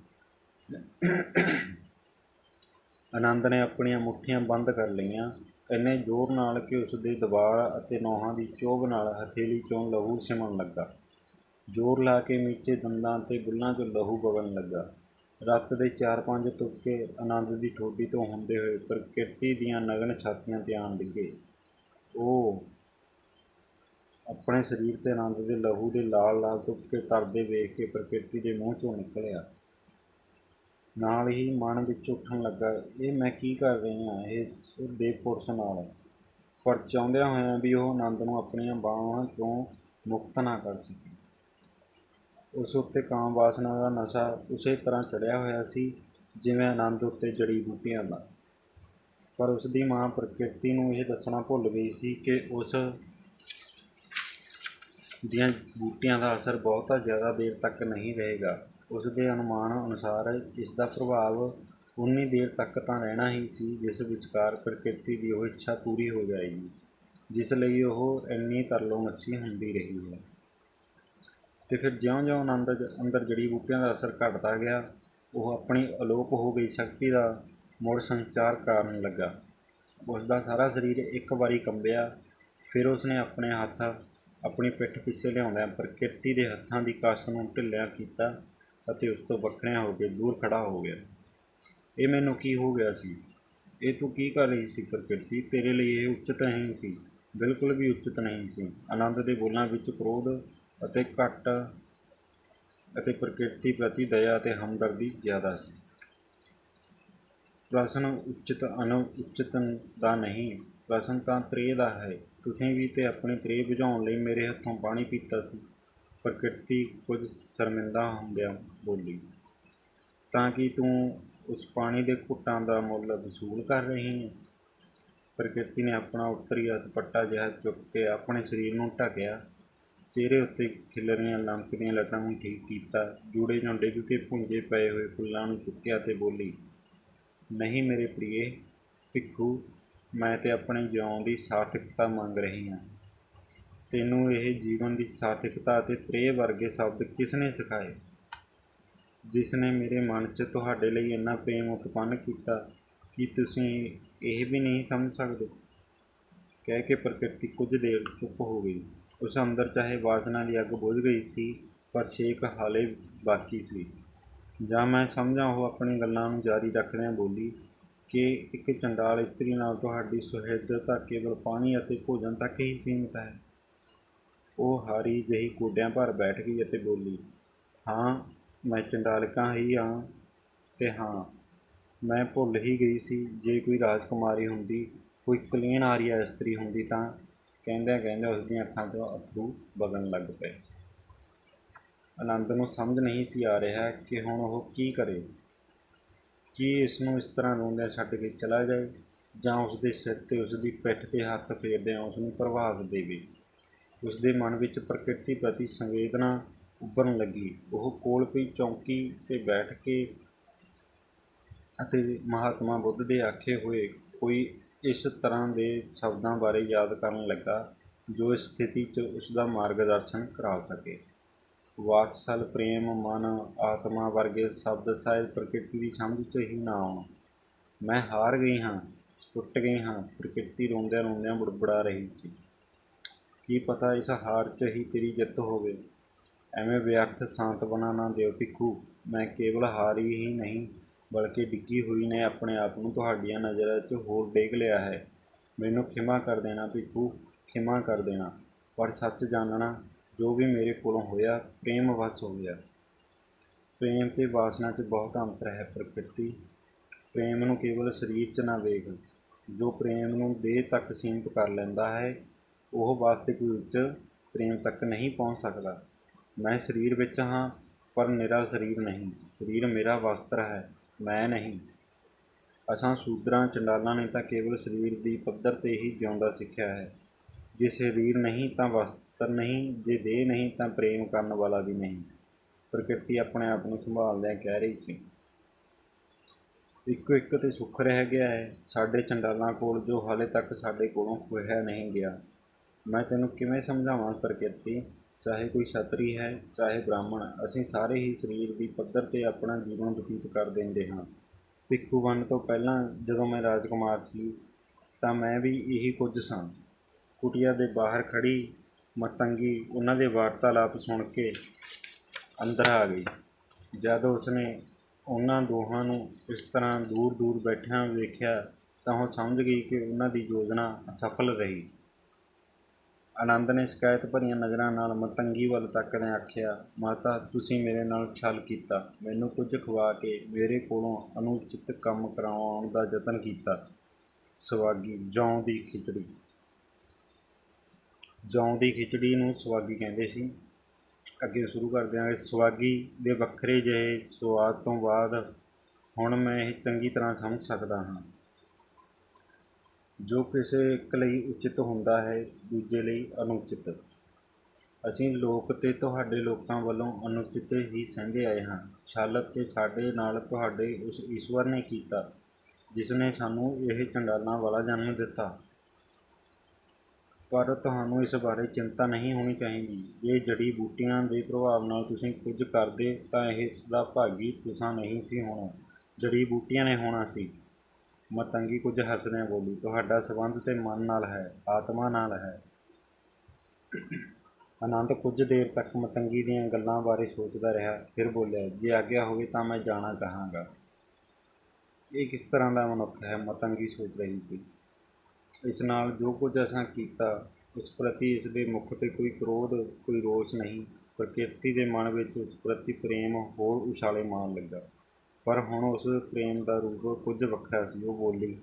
ਆਨੰਦ ਨੇ ਆਪਣੀਆਂ ਮੁੱਠੀਆਂ ਬੰਦ ਕਰ ਲਈਆਂ। ਇੰਨੇ ਜ਼ੋਰ ਨਾਲ ਕਿ ਉਸ ਦੇ ਦਬਾਅ ਅਤੇ ਨੋਹਾਂ ਦੀ ਚੋਬ ਨਾਲ ਹਥੇਲੀ 'ਚੋਂ ਲਹੂ ਸਿਮਣ ਲੱਗਾ। ਜ਼ੋਰ ਲਾ ਕੇ ਮੀਚੇ ਦੰਦਾਂ ਤੇ ਬੁੱਲ੍ਹਾਂ 'ਚੋਂ ਲਹੂ ਵਗਣ ਲੱਗਾ। ਰੱਤ ਦੇ ਚਾਰ ਪੰਜ ਤੁਪਕੇ ਆਨੰਦ ਦੀ ਠੋਡੀ ਤੋਂ ਹੁੰਦੇ ਹੋਏ ਪ੍ਰਕਿਰਤੀ ਦੀਆਂ ਨਗਨ ਛਾਤੀਆਂ ਤੇ ਆਣ ਡਿੱਗੇ ਉਹ ਆਪਣੇ ਸਰੀਰ ਤੇ ਆਨੰਦ ਦੇ ਲਹੂ ਦੇ ਲਾਲ ਲਾਲ ਤੁਪਕੇ ਤਰਦੇ ਵੇਖ ਕੇ ਪ੍ਰਕਿਰਤੀ ਦੇ ਮੂੰਹ ਚੋਂ ਨਿਕਲਿਆ। ਨਾਲ ਹੀ ਮਨ ਵਿੱਚ ਉੱਠਣ ਲੱਗਾ, ਇਹ ਮੈਂ ਕੀ ਕਰ ਰਹੀ ਹਾਂ? ਇਸ ਦੇ ਪੁਰਸ਼ ਨਾਲ ਪਰ ਚਾਹੁੰਦਿਆਂ ਹੋਇਆਂ ਵੀ ਉਹ ਆਨੰਦ ਨੂੰ ਆਪਣੀਆਂ ਬਾਹਾਂ ਚੋਂ ਮੁਕਤ ਨਾ ਕਰ ਸਕੀ। ਉਸ ਉੱਤੇ ਕਾਮ ਵਾਸਨਾ ਦਾ ਨਸ਼ਾ ਉਸੇ ਤਰ੍ਹਾਂ ਚੜਿਆ ਹੋਇਆ ਸੀ ਜਿਵੇਂ ਆਨੰਦ ਉੱਤੇ ਜੜੀ ਬੂਟੀਆਂ ਦਾ। ਪਰ ਉਸ ਦੀ ਮਾਂ ਪ੍ਰਕਿਰਤੀ ਨੂੰ ਇਹ ਦੱਸਣਾ ਭੁੱਲ ਗਈ ਸੀ ਕਿ ਉਸ ਦੀਆਂ ਬੂਟੀਆਂ ਦਾ ਅਸਰ ਬਹੁਤਾ ਜ਼ਿਆਦਾ ਦੇਰ ਤੱਕ ਨਹੀਂ ਰਹੇਗਾ। ਉਸ ਦੇ ਅਨੁਮਾਨ ਅਨੁਸਾਰ ਇਸ ਦਾ ਪ੍ਰਭਾਵ ਉਨੀ ਦੇਰ ਤੱਕ ਤਾਂ ਰਹਿਣਾ ਹੀ ਸੀ, ਜਿਸ ਵਿਚਕਾਰ ਪ੍ਰਕਿਰਤੀ ਦੀ ਉਹ ਇੱਛਾ ਪੂਰੀ ਹੋ ਜਾਏਗੀ, ਜਿਸ ਲਈ ਉਹ ਇੰਨੀ ਤਰਲੋ ਮੱਛੀ ਹੁੰਦੀ ਰਹੀ ਹੈ। ਤੇ ਫਿਰ ਜਿਉਂ-ਜਿਉਂ ਆਨੰਦ ਜ- ਅੰਦਰ ਜੜੀ ਬੂਟਿਆਂ ਦਾ ਅਸਰ ਘਟਦਾ ਗਿਆ, ਉਹ ਆਪਣੀ ਅਲੋਪ ਹੋ ਗਈ, ਸ਼ਕਤੀ ਦਾ ਮੁੜ ਸੰਚਾਰ ਕਰਨ ਲੱਗਾ। ਉਸ ਦਾ ਸਾਰਾ ਸਰੀਰ ਇੱਕ ਵਾਰੀ ਕੰਬਿਆ, ਫਿਰ ਉਸਨੇ ਆਪਣੇ ਹੱਥ, ਆਪਣੀ ਪਿੱਠ ਪਿੱਛੇ ਲਿਆਉਂਦਿਆਂ ਪ੍ਰਕਿਰਤੀ ਦੇ ਹੱਥਾਂ ਦੀ ਕਸ ਨੂੰ ਢਿੱਲਿਆ ਕੀਤਾ ਅਤੇ ਉਸ ਤੋਂ ਵੱਖਰਿਆਂ ਹੋ ਕੇ ਦੂਰ ਖੜਾ ਹੋ ਗਿਆ। ਇਹ ਮੈਨੂੰ ਕੀ ਹੋ ਗਿਆ ਸੀ? ਇਹ ਤੂੰ ਕੀ ਕਰ ਰਹੀ ਸੀ ਪ੍ਰਕਿਰਤੀ? ਤੇਰੇ ਲਈ ਇਹ ਉਚਿਤ ਨਹੀਂ ਸੀ, ਬਿਲਕੁਲ ਵੀ ਉਚਿਤ ਨਹੀਂ ਸੀ। ਆਨੰਦ ਦੇ ਬੋਲਾਂ ਵਿੱਚ ਕ੍ਰੋਧ ਅਤੇ ਘੱਟ ਅਤੇ ਪ੍ਰਕਿਰਤੀ ਪ੍ਰਤੀ ਦਇਆ ਅਤੇ ਹਮਦਰਦੀ ਜ਼ਿਆਦਾ ਸੀ। ਪ੍ਰਸ਼ਨ ਉਚਿਤ ਅਨੁਚਿਤ ਦਾ ਨਹੀਂ, ਪ੍ਰਸ਼ਨ ਤਾਂ ਤ੍ਰੇ ਦਾ ਹੈ। ਤੁਸੀਂ ਵੀ ਤੇ ਆਪਣੇ ਤ੍ਰੇ ਬੁਝਾਉਣ ਲਈ ਮੇਰੇ ਹੱਥੋਂ ਪਾਣੀ ਪੀਤਾ ਸੀ। ਪ੍ਰਕਿਰਤੀ ਕੁਝ ਸ਼ਰਮਿੰਦਾ ਹੁੰਦਿਆਂ ਬੋਲੀ, ਤਾਂ ਕਿ ਤੂੰ ਉਸ ਪਾਣੀ ਦੇ ਘੁੱਟਾਂ ਦਾ ਮੁੱਲ ਵਸੂਲ ਕਰ ਰਹੀ ਹੈ ਪ੍ਰਕਿਰਤੀ ਨੇ ਆਪਣਾ ਉੱਤਰੀ ਹੱਥ ਜਿਹਾ ਚੁੱਕ ਕੇ ਆਪਣੇ ਸਰੀਰ ਨੂੰ ਢਕਿਆ। ਚਿਹਰੇ ਉੱਤੇ ਖਿਲਰੀਆਂ ਲੰਕਦੀਆਂ ਲੱਟਾਂ ਨੂੰ ਠੀਕ ਕੀਤਾ। ਜੂੜੇ ਝੰਡੇ ਕਿਉਂਕਿ ਭੁੰਜੇ ਪਏ ਹੋਏ ਫੁੱਲਾਂ ਨੂੰ ਚੁੱਕਿਆ ਤੇ ਬੋਲੀ, ਨਹੀਂ ਮੇਰੇ ਪ੍ਰੀਏ, ਭਿੱਖੂ, ਮੈਂ ਤੇ ਆਪਣੇ ਜਿਉਣ ਦੀ ਸਾਰਥਕਤਾ ਮੰਗ ਰਹੀ ਹਾਂ। ਤੈਨੂੰ ਇਹ ਜੀਵਨ ਦੀ ਸਾਰਥਕਤਾ ਅਤੇ ਤ੍ਰੇ ਵਰਗੇ ਸ਼ਬਦ ਕਿਸ ਨੇ ਸਿਖਾਏ? ਜਿਸ ਨੇ ਮੇਰੇ ਮਨ 'ਚ ਤੁਹਾਡੇ ਲਈ ਇੰਨਾ ਪ੍ਰੇਮ ਉਤਪੰਨ ਕੀਤਾ ਕਿ ਤੁਸੀਂ ਇਹ ਵੀ ਨਹੀਂ ਸਮਝ ਸਕਦੇ? ਕਹਿ ਕੇ ਪ੍ਰਕਿਰਤੀ ਕੁਝ ਦੇਰ ਚੁੱਪ ਹੋ ਗਈ। ਉਸ ਅੰਦਰ ਚਾਹੇ ਵਾਸਨਾ ਦੀ ਅੱਗ ਬੁਝ ਗਈ ਸੀ, ਪਰ ਸ਼ੇਕ ਹਾਲੇ ਬਾਕੀ ਸੀ। ਜਾਂ ਮੈਂ ਸਮਝਾਂ ਉਹ ਆਪਣੀ ਗੱਲਾਂ ਨੂੰ ਜਾਰੀ ਰੱਖਦਿਆਂ ਬੋਲੀ ਕਿ ਇੱਕ ਚੰਡਾਲ ਇਸਤਰੀ ਨਾਲ ਤੁਹਾਡੀ ਸੁਹਿਰਦਤਾ ਕੇਵਲ ਪਾਣੀ ਅਤੇ ਭੋਜਨ ਤੱਕ ਹੀ ਸੀਮਿਤ ਹੈ। ਉਹ ਹਾਰੀ ਜਿਹੀ ਕੋਡਿਆਂ ਭਰ ਬੈਠ ਗਈ ਅਤੇ ਬੋਲੀ, ਹਾਂ, ਮੈਂ ਚੰਡਾਲਿਕਾ ਹੀ ਹਾਂ ਤੇ ਹਾਂ, ਮੈਂ ਭੁੱਲ ਹੀ ਗਈ ਸੀ, ਜੇ ਕੋਈ ਰਾਜਕੁਮਾਰੀ ਹੁੰਦੀ, ਕੋਈ ਕਲੀਨ ਆਰੀਆ ਇਸਤਰੀ ਹੁੰਦੀ ਤਾਂ ਕਹਿੰਦਿਆਂ ਕਹਿੰਦਿਆਂ ਉਸ ਦੀਆਂ ਅੱਖਾਂ ਤੋਂ ਅਥਰੂ ਵਗਣ ਲੱਗ ਪਏ। ਆਨੰਦ ਨੂੰ ਸਮਝ ਨਹੀਂ ਸੀ ਆ ਰਿਹਾ ਕਿ ਹੁਣ ਉਹ ਕੀ ਕਰੇ। ਕੀ ਇਸ ਨੂੰ ਇਸ ਤਰ੍ਹਾਂ ਰੋਂਦਿਆਂ ਛੱਡ ਕੇ ਚਲਾ ਜਾਏ ਜਾਂ ਉਸ ਦੇ ਸਿਰ ਤੇ ਉਸ ਦੀ ਪਿੱਠ ਤੇ ਹੱਥ ਫੇਰਦਿਆਂ ਉਸ ਨੂੰ ਪ੍ਰਭਾਵ ਦੇਵੇ। ਉਸ ਦੇ ਮਨ ਵਿੱਚ ਪ੍ਰਕਿਰਤੀ ਪ੍ਰਤੀ ਸੰਵੇਦਨਾ ਉੱਭਰਨ ਲੱਗੀ। ਉਹ ਕੋਲ ਪਈ ਚੌਂਕੀ ਤੇ ਬੈਠ ਕੇ ਅਤੇ ਮਹਾਤਮਾ ਬੁੱਧ ਦੇ ਆਖੇ ਹੋਏ ਕੋਈ ਇਸ ਤਰ੍ਹਾਂ ਦੇ ਸ਼ਬਦਾਂ ਬਾਰੇ ਯਾਦ ਕਰਨ ਲੱਗਾ, ਜੋ ਇਸ ਸਥਿਤੀ 'ਚ ਉਸ ਦਾ ਮਾਰਗਦਰਸ਼ਨ ਕਰਾ ਸਕੇ। ਵਾਤਸਲ, ਪ੍ਰੇਮ, ਮਨ, ਆਤਮਾ ਵਰਗੇ ਸ਼ਬਦ ਸਾਹਿਬ ਪ੍ਰਕਿਰਤੀ ਦੀ ਸਮਝ 'ਚ ਹੀ ਨਾ ਆਉਣ। ਮੈਂ ਹਾਰ ਗਈ ਹਾਂ, ਟੁੱਟ ਗਈ ਹਾਂ, ਪ੍ਰਕਿਰਤੀ ਰੋਂਦਿਆਂ ਰੋਂਦਿਆਂ ਬੁੜਬੜਾ ਰਹੀ ਸੀ। ਕੀ ਪਤਾ ਇਸ ਹਾਰ 'ਚ ਹੀ ਤੇਰੀ ਜਿੱਤ ਹੋਵੇ। ਐਵੇਂ ਵਿਅਰਥ ਸਾਂਤਵਨਾ ਨਾ ਦਿਓ ਭਿੱਖੂ, ਮੈਂ ਕੇਵਲ ਹਾਰੀ ਹੀ ਨਹੀਂ। ਬਲਕਿ ਡਿੱਗੀ ਹੋਈ ਨੇ ਆਪਣੇ ਆਪ ਨੂੰ ਤੁਹਾਡੀਆਂ ਨਜ਼ਰਾਂ 'ਚ ਹੋਰ ਡੇਗ ਲਿਆ ਹੈ। ਮੈਨੂੰ ਖਿਮਾ ਕਰ ਦੇਣਾ ਭਿੱਖੂ ਖਿਮਾ ਕਰ ਦੇਣਾ, ਪਰ ਸੱਚ ਜਾਣਨਾ, ਜੋ ਵੀ ਮੇਰੇ ਕੋਲੋਂ ਹੋਇਆ, ਪ੍ਰੇਮ ਵਸ ਹੋ ਗਿਆ। ਪ੍ਰੇਮ ਤੇ ਵਾਸਨਾ 'ਚ ਬਹੁਤ ਅੰਤਰ ਹੈ ਪ੍ਰਕਿਰਤੀ। ਪ੍ਰੇਮ ਨੂੰ ਕੇਵਲ ਸਰੀਰ 'ਚ ਨਾ ਵੇਖ। ਜੋ ਪ੍ਰੇਮ ਨੂੰ ਦੇਹ ਤੱਕ ਸੀਮਿਤ ਕਰ ਲੈਂਦਾ ਹੈ, ਉਹ ਵਾਸਤਿਕ ਵਿੱਚ ਪ੍ਰੇਮ ਤੱਕ ਨਹੀਂ ਪਹੁੰਚ ਸਕਦਾ। ਮੈਂ ਸਰੀਰ ਵਿੱਚ ਹਾਂ, ਪਰ ਮੇਰਾ ਸਰੀਰ ਨਹੀਂ। ਸਰੀਰ ਮੇਰਾ ਵਸਤਰ ਹੈ। ਮੈਂ ਨਹੀਂ। ਅਸਾਂ ਸ਼ੂਦਰਾਂ ਚੰਡਾਲਾਂ ਨੇ ਤਾਂ ਕੇਵਲ ਸਰੀਰ ਦੀ ਪੱਧਰ ਤੇ ਹੀ ਜਿਉਂਦਾ ਸਿੱਖਿਆ ਹੈ। ਜੇ ਸਰੀਰ ਨਹੀਂ ਤਾਂ ਵਸਤਰ ਨਹੀਂ, ਜੇ ਦੇਹ ਨਹੀਂ ਤਾਂ ਪ੍ਰੇਮ ਕਰਨ ਵਾਲਾ ਵੀ ਨਹੀਂ। ਪ੍ਰਕਿਰਤੀ ਆਪਣੇ ਆਪ ਨੂੰ ਸੰਭਾਲਦਿਆਂ ਕਹਿ ਰਹੀ ਸੀ। ਇੱਕੋ ਇੱਕ ਤੇ ਸੁੱਖ ਰਹਿ ਗਿਆ ਹੈ। ਸਾਡੇ ਚੰਡਾਲਾਂ ਕੋਲ ਜੋ ਹਾਲੇ ਤੱਕ ਸਾਡੇ ਕੋਲੋਂ ਖੋਹਿਆ ਨਹੀਂ ਗਿਆ। ਮੈਂ ਤੈਨੂੰ ਕਿਵੇਂ ਸਮਝਾਵਾਂ ਪ੍ਰਕਿਰਤੀ? ਚਾਹੇ ਕੋਈ ਛਤਰੀ ਹੈ, ਚਾਹੇ ਬ੍ਰਾਹਮਣ, ਅਸੀਂ ਸਾਰੇ ਹੀ ਸਰੀਰ ਦੀ ਪੱਧਰ ਤੇ ਆਪਣਾ ਜੀਵਨ ਬਤੀਤ ਕਰ ਦਿੰਦੇ ਹਾਂ। ਭਿੱਖੂ ਬਣਨ ਤੋਂ ਪਹਿਲਾਂ ਜਦੋਂ ਮੈਂ ਰਾਜਕੁਮਾਰ ਸੀ, ਤਾਂ ਮੈਂ ਵੀ ਇਹੀ ਕੁਝ ਸਾਂ। ਕੁਟੀਆ ਦੇ ਬਾਹਰ ਖੜੀ ਮਤੰਗੀ ਉਹਨਾਂ ਦੇ ਵਾਰਤਾਲਾਪ ਸੁਣ ਕੇ ਅੰਦਰ ਆ ਗਈ। ਜਦ ਉਸਨੇ ਉਹਨਾਂ ਦੋਹਾਂ ਨੂੰ ਇਸ ਤਰ੍ਹਾਂ ਦੂਰ ਦੂਰ ਬੈਠਿਆਂ ਵੇਖਿਆ, ਤਾਂ ਉਹ ਸਮਝ ਗਈ ਕਿ ਉਹਨਾਂ ਦੀ ਯੋਜਨਾ ਅਸਫਲ ਰਹੀ। ਆਨੰਦ ਨੇ ਸ਼ਿਕਾਇਤ ਭਰੀਆਂ ਨਜ਼ਰਾਂ ਨਾਲ ਮਤੰਗੀ ਵੱਲ ਤੱਕਦਿਆਂ ਆਖਿਆ, ਮਾਤਾ, ਤੁਸੀਂ ਮੇਰੇ ਨਾਲ ਛਲ ਕੀਤਾ। ਮੈਨੂੰ ਕੁਝ ਖਵਾ ਕੇ ਮੇਰੇ ਕੋਲੋਂ ਅਨੁਚਿਤ ਕੰਮ ਕਰਾਉਣ ਦਾ ਯਤਨ ਕੀਤਾ। ਸਵਾਗੀ ਜੌਂ ਦੀ ਖਿਚੜੀ। ਜੌਂ ਦੀ ਖਿਚੜੀ ਨੂੰ ਸਵਾਗੀ ਕਹਿੰਦੇ ਸੀ। ਅੱਗੇ ਸ਼ੁਰੂ ਕਰਦੇ ਹਾਂ। ਸਵਾਗੀ ਦੇ ਵੱਖਰੇ ਜਿਹੇ ਸਵਾਦ ਤੋਂ ਬਾਅਦ ਹੁਣ ਮੈਂ ਇਹ ਚੰਗੀ ਤਰ੍ਹਾਂ ਸਮਝ ਸਕਦਾ ਹਾਂ। ਜੋ ਕਿਸੇ ਇੱਕ ਲਈ ਉਚਿਤ ਹੁੰਦਾ ਹੈ, ਦੂਜੇ ਲਈ ਅਨੁਚਿਤ ਅਸੀਂ ਲੋਕ ਤੇ ਤੁਹਾਡੇ ਲੋਕਾਂ ਵੱਲੋਂ ਅਨੁਚਿਤ ਹੀ ਸਹਿੰਦੇ ਆਏ ਹਾਂ। ਛਲ ਤੇ ਸਾਡੇ ਨਾਲ ਤੁਹਾਡੇ ਉਸ ਈਸ਼ਵਰ ਨੇ ਕੀਤਾ ਜਿਸ ਨੇ ਸਾਨੂੰ ਇਹ ਚੰਡਾਲਾਂ ਵਾਲਾ ਜਨਮ ਦਿੱਤਾ। ਪਰ ਤੁਹਾਨੂੰ ਇਸ ਬਾਰੇ ਚਿੰਤਾ ਨਹੀਂ ਹੋਣੀ ਚਾਹੀਦੀ। ਜੇ ਜੜੀ ਬੂਟੀਆਂ ਦੇ ਪ੍ਰਭਾਵ ਨਾਲ ਤੁਸੀਂ ਕੁਝ ਕਰਦੇ, ਤਾਂ ਇਸ ਦਾ ਭਾਗੀ ਤੁਸੀਂ ਨਹੀਂ ਸੀ ਹੋਣਾ। ਜੜੀ ਬੂਟੀਆਂ ਨੇ ਹੋਣਾ ਸੀ। ਮਤੰਗੀ ਕੁਝ ਹੱਸਦਿਆਂ ਬੋਲੀ, ਤੁਹਾਡਾ ਸੰਬੰਧ ਤੇ ਮਨ ਨਾਲ ਹੈ, ਆਤਮਾ ਨਾਲ ਹੈ। ਆਨੰਦ ਕੁਝ ਦੇਰ ਤੱਕ ਮਤੰਗੀ ਦੀਆਂ ਗੱਲਾਂ ਬਾਰੇ ਸੋਚਦਾ ਰਿਹਾ, ਫਿਰ ਬੋਲਿਆ, ਜੇ ਆਗਿਆ ਹੋਵੇ ਤਾਂ ਮੈਂ ਜਾਣਾ ਚਾਹਾਂਗਾ। ਇਹ ਕਿਸ ਤਰ੍ਹਾਂ ਦਾ ਮਨੁੱਖ ਹੈ, ਮਤੰਗੀ ਸੋਚ ਰਹੀ ਸੀ। ਇਸ ਨਾਲ ਜੋ ਕੁਝ ਅਸਾਂ ਕੀਤਾ, ਉਸ ਪ੍ਰਤੀ ਇਸ ਦੇ ਮੁਖ ਤੇ ਕੋਈ ਕ੍ਰੋਧ, ਕੋਈ ਰੋਸ ਨਹੀਂ ਪ੍ਰਕਿਰਤੀ ਦੇ ਮਨ ਵਿੱਚ ਉਸ ਪ੍ਰਤੀ ਪ੍ਰੇਮ ਹੋਰ ਉਛਾਲੇ ਮਾਰਨ ਲੱਗਾ। ਪਰ ਹੁਣ ਉਸ ਪ੍ਰੇਮ ਦਾ ਰੂਪ ਕੁਝ ਵੱਖਰਾ ਸੀ, ਉਹ ਬੋਲੀ,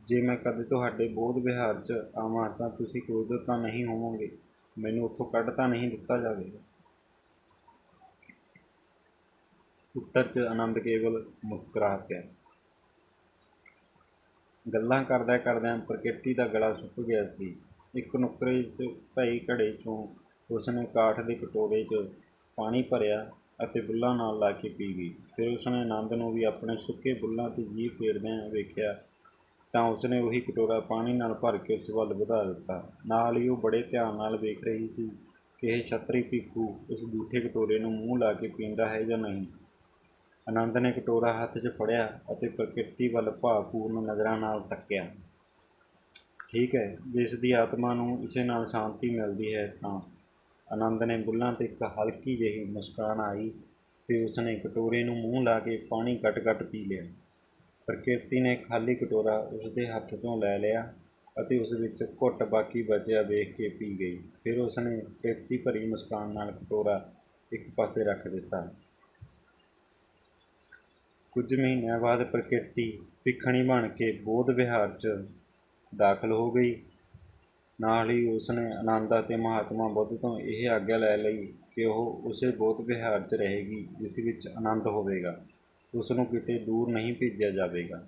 ਜੇ ਮੈਂ ਕਦੇ ਤੁਹਾਡੇ ਬੋਧ ਵਿਹਾਰ 'ਚ ਆਵਾਂ ਤਾਂ ਤੁਸੀਂ ਕ੍ਰੋਧਿਤ ਤਾਂ ਨਹੀਂ ਹੋਵੋਗੇ, ਮੈਨੂੰ ਉੱਥੋਂ ਕੱਢ ਤਾਂ ਨਹੀਂ ਦਿੱਤਾ ਜਾਵੇਗਾ। ਉੱਤਰ 'ਚ ਆਨੰਦ ਕੇਵਲ ਮੁਸਕਰਾ ਪਿਆ ਗੱਲਾਂ ਕਰਦਿਆਂ ਕਰਦਿਆਂ ਪ੍ਰਕਿਰਤੀ ਦਾ ਗਲਾ ਸੁੱਕ ਗਿਆ ਸੀ। ਇੱਕ ਨੁੱਕਰੇ 'ਚ ਪਈ ਘੜੇ 'ਚੋਂ ਉਸਨੇ ਕਾਠ ਦੇ ਕਟੋਰੇ 'ਚ ਪਾਣੀ ਭਰਿਆ ਅਤੇ ਬੁੱਲ੍ਹਾਂ ਨਾਲ ਲਾ ਕੇ ਪੀ ਗਈ। ਫਿਰ ਉਸਨੇ ਆਨੰਦ ਨੂੰ ਵੀ ਆਪਣੇ ਸੁੱਕੇ ਬੁੱਲ੍ਹਾਂ 'ਤੇ ਜੀਭ ਫੇਰਦਿਆਂ ਵੇਖਿਆ ਤਾਂ ਉਸਨੇ ਉਹੀ ਕਟੋਰਾ ਪਾਣੀ ਨਾਲ ਭਰ ਕੇ ਉਸ ਵੱਲ ਵਧਾ ਦਿੱਤਾ। ਨਾਲ ਹੀ ਉਹ ਬੜੇ ਧਿਆਨ ਨਾਲ ਵੇਖ ਰਹੀ ਸੀ ਕਿ ਇਹ ਛਤਰੀ ਭੀਖੂ ਉਸ ਬੂਠੇ ਕਟੋਰੇ ਨੂੰ ਮੂੰਹ ਲਾ ਕੇ ਪੀਂਦਾ ਹੈ ਜਾਂ ਨਹੀਂ। ਆਨੰਦ ਨੇ ਕਟੋਰਾ ਹੱਥ 'ਚ ਫੜਿਆ ਅਤੇ ਪ੍ਰਕਿਰਤੀ ਵੱਲ ਭਾਵਪੂਰਨ ਨਜ਼ਰਾਂ ਨਾਲ ਤੱਕਿਆ। ਠੀਕ ਹੈ, ਜਿਸ ਦੀ ਆਤਮਾ ਨੂੰ ਇਸੇ ਨਾਲ ਸ਼ਾਂਤੀ ਮਿਲਦੀ ਹੈ ਤਾਂ ਆਨੰਦ ਨੇ ਬੁੱਲ੍ਹਾਂ ਤੇ ਇੱਕ ਹਲਕੀ ਜਿਹੀ ਮੁਸਕਾਨ ਆਈ ਤੇ ਉਸਨੇ ਕਟੋਰੇ ਨੂੰ ਮੂੰਹ ਲਾ ਕੇ ਪਾਣੀ ਘਟ-ਘਟ ਪੀ ਲਿਆ। ਪ੍ਰਕਿਰਤੀ ਨੇ ਖਾਲੀ ਕਟੋਰਾ ਉਸਦੇ ਹੱਥ ਤੋਂ ਲੈ ਲਿਆ ਅਤੇ ਉਸ ਵਿੱਚ ਘੁੱਟ ਬਾਕੀ ਬਚਿਆ ਵੇਖ ਕੇ ਪੀ ਗਈ। ਫਿਰ ਉਸਨੇ ਤ੍ਰਿਪਤੀ ਭਰੀ ਮੁਸਕਾਨ ਨਾਲ ਕਟੋਰਾ ਇੱਕ ਪਾਸੇ ਰੱਖ ਦਿੱਤਾ। ਕੁਝ ਮਹੀਨਿਆਂ ਬਾਅਦ ਪ੍ਰਕਿਰਤੀ ਭਿੱਖਣੀ ਬਣ ਕੇ ਬੋਧ ਵਿਹਾਰ 'ਚ ਦਾਖਲ ਹੋ ਗਈ। ਨਾਲ ਹੀ ਉਸਨੇ ਆਨੰਦ ਅਤੇ ਮਹਾਤਮਾ ਬੁੱਧ ਤੋਂ ਇਹ ਆਗਿਆ ਲੈ ਲਈ ਕਿ ਉਹ ਉਸੇ ਬੋਧ ਵਿਹਾਰ 'ਚ ਰਹੇਗੀ, ਜਿਸ ਵਿੱਚ ਆਨੰਦ ਹੋਵੇਗਾ। ਉਸ ਨੂੰ ਕਿਤੇ ਦੂਰ ਨਹੀਂ ਭੇਜਿਆ ਜਾਵੇਗਾ।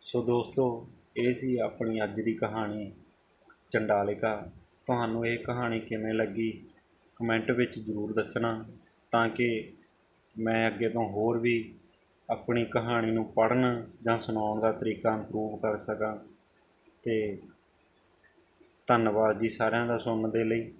ਸੋ ਦੋਸਤੋ, ਇਹ ਸੀ ਆਪਣੀ ਅੱਜ ਦੀ ਕਹਾਣੀ। ਚੰਡਾਲਿਕਾ, ਤੁਹਾਨੂੰ ਇਹ ਕਹਾਣੀ ਕਿਵੇਂ ਲੱਗੀ? ਕਮੈਂਟ ਵਿੱਚ ਜ਼ਰੂਰ ਦੱਸਣਾ, ਤਾਂ ਕਿ ਮੈਂ ਅੱਗੇ ਤੋਂ ਹੋਰ ਵੀ ਆਪਣੀ ਕਹਾਣੀ ਨੂੰ ਪੜ੍ਹਨ ਜਾਂ ਸੁਣਾਉਣ ਦਾ ਤਰੀਕਾ ਇੰਪਰੂਵ ਕਰ ਸਕਾਂ। ਤੇ ਧੰਨਵਾਦ ਜੀ ਸਾਰਿਆਂ ਦਾ ਸੁਣਨ ਦੇ ਲਈ।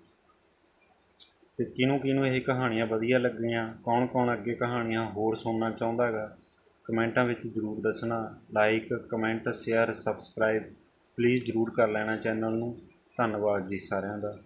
ਤੇ ਕਿਹਨੂੰ ਕਿਹਨੂੰ ਇਹ ਕਹਾਣੀਆਂ ਵਧੀਆ ਲੱਗੀਆਂ, ਕੌਣ ਕੌਣ ਅੱਗੇ ਕਹਾਣੀਆਂ ਹੋਰ ਸੁਣਨਾ ਚਾਹੁੰਦਾ ਹੈਗਾ, ਕਮੈਂਟਾਂ ਵਿੱਚ ਜ਼ਰੂਰ ਦੱਸਣਾ। Like comment share subscribe please ਜ਼ਰੂਰ ਕਰ ਲੈਣਾ ਚੈਨਲ ਨੂੰ। ਧੰਨਵਾਦ ਜੀ ਸਾਰਿਆਂ ਦਾ।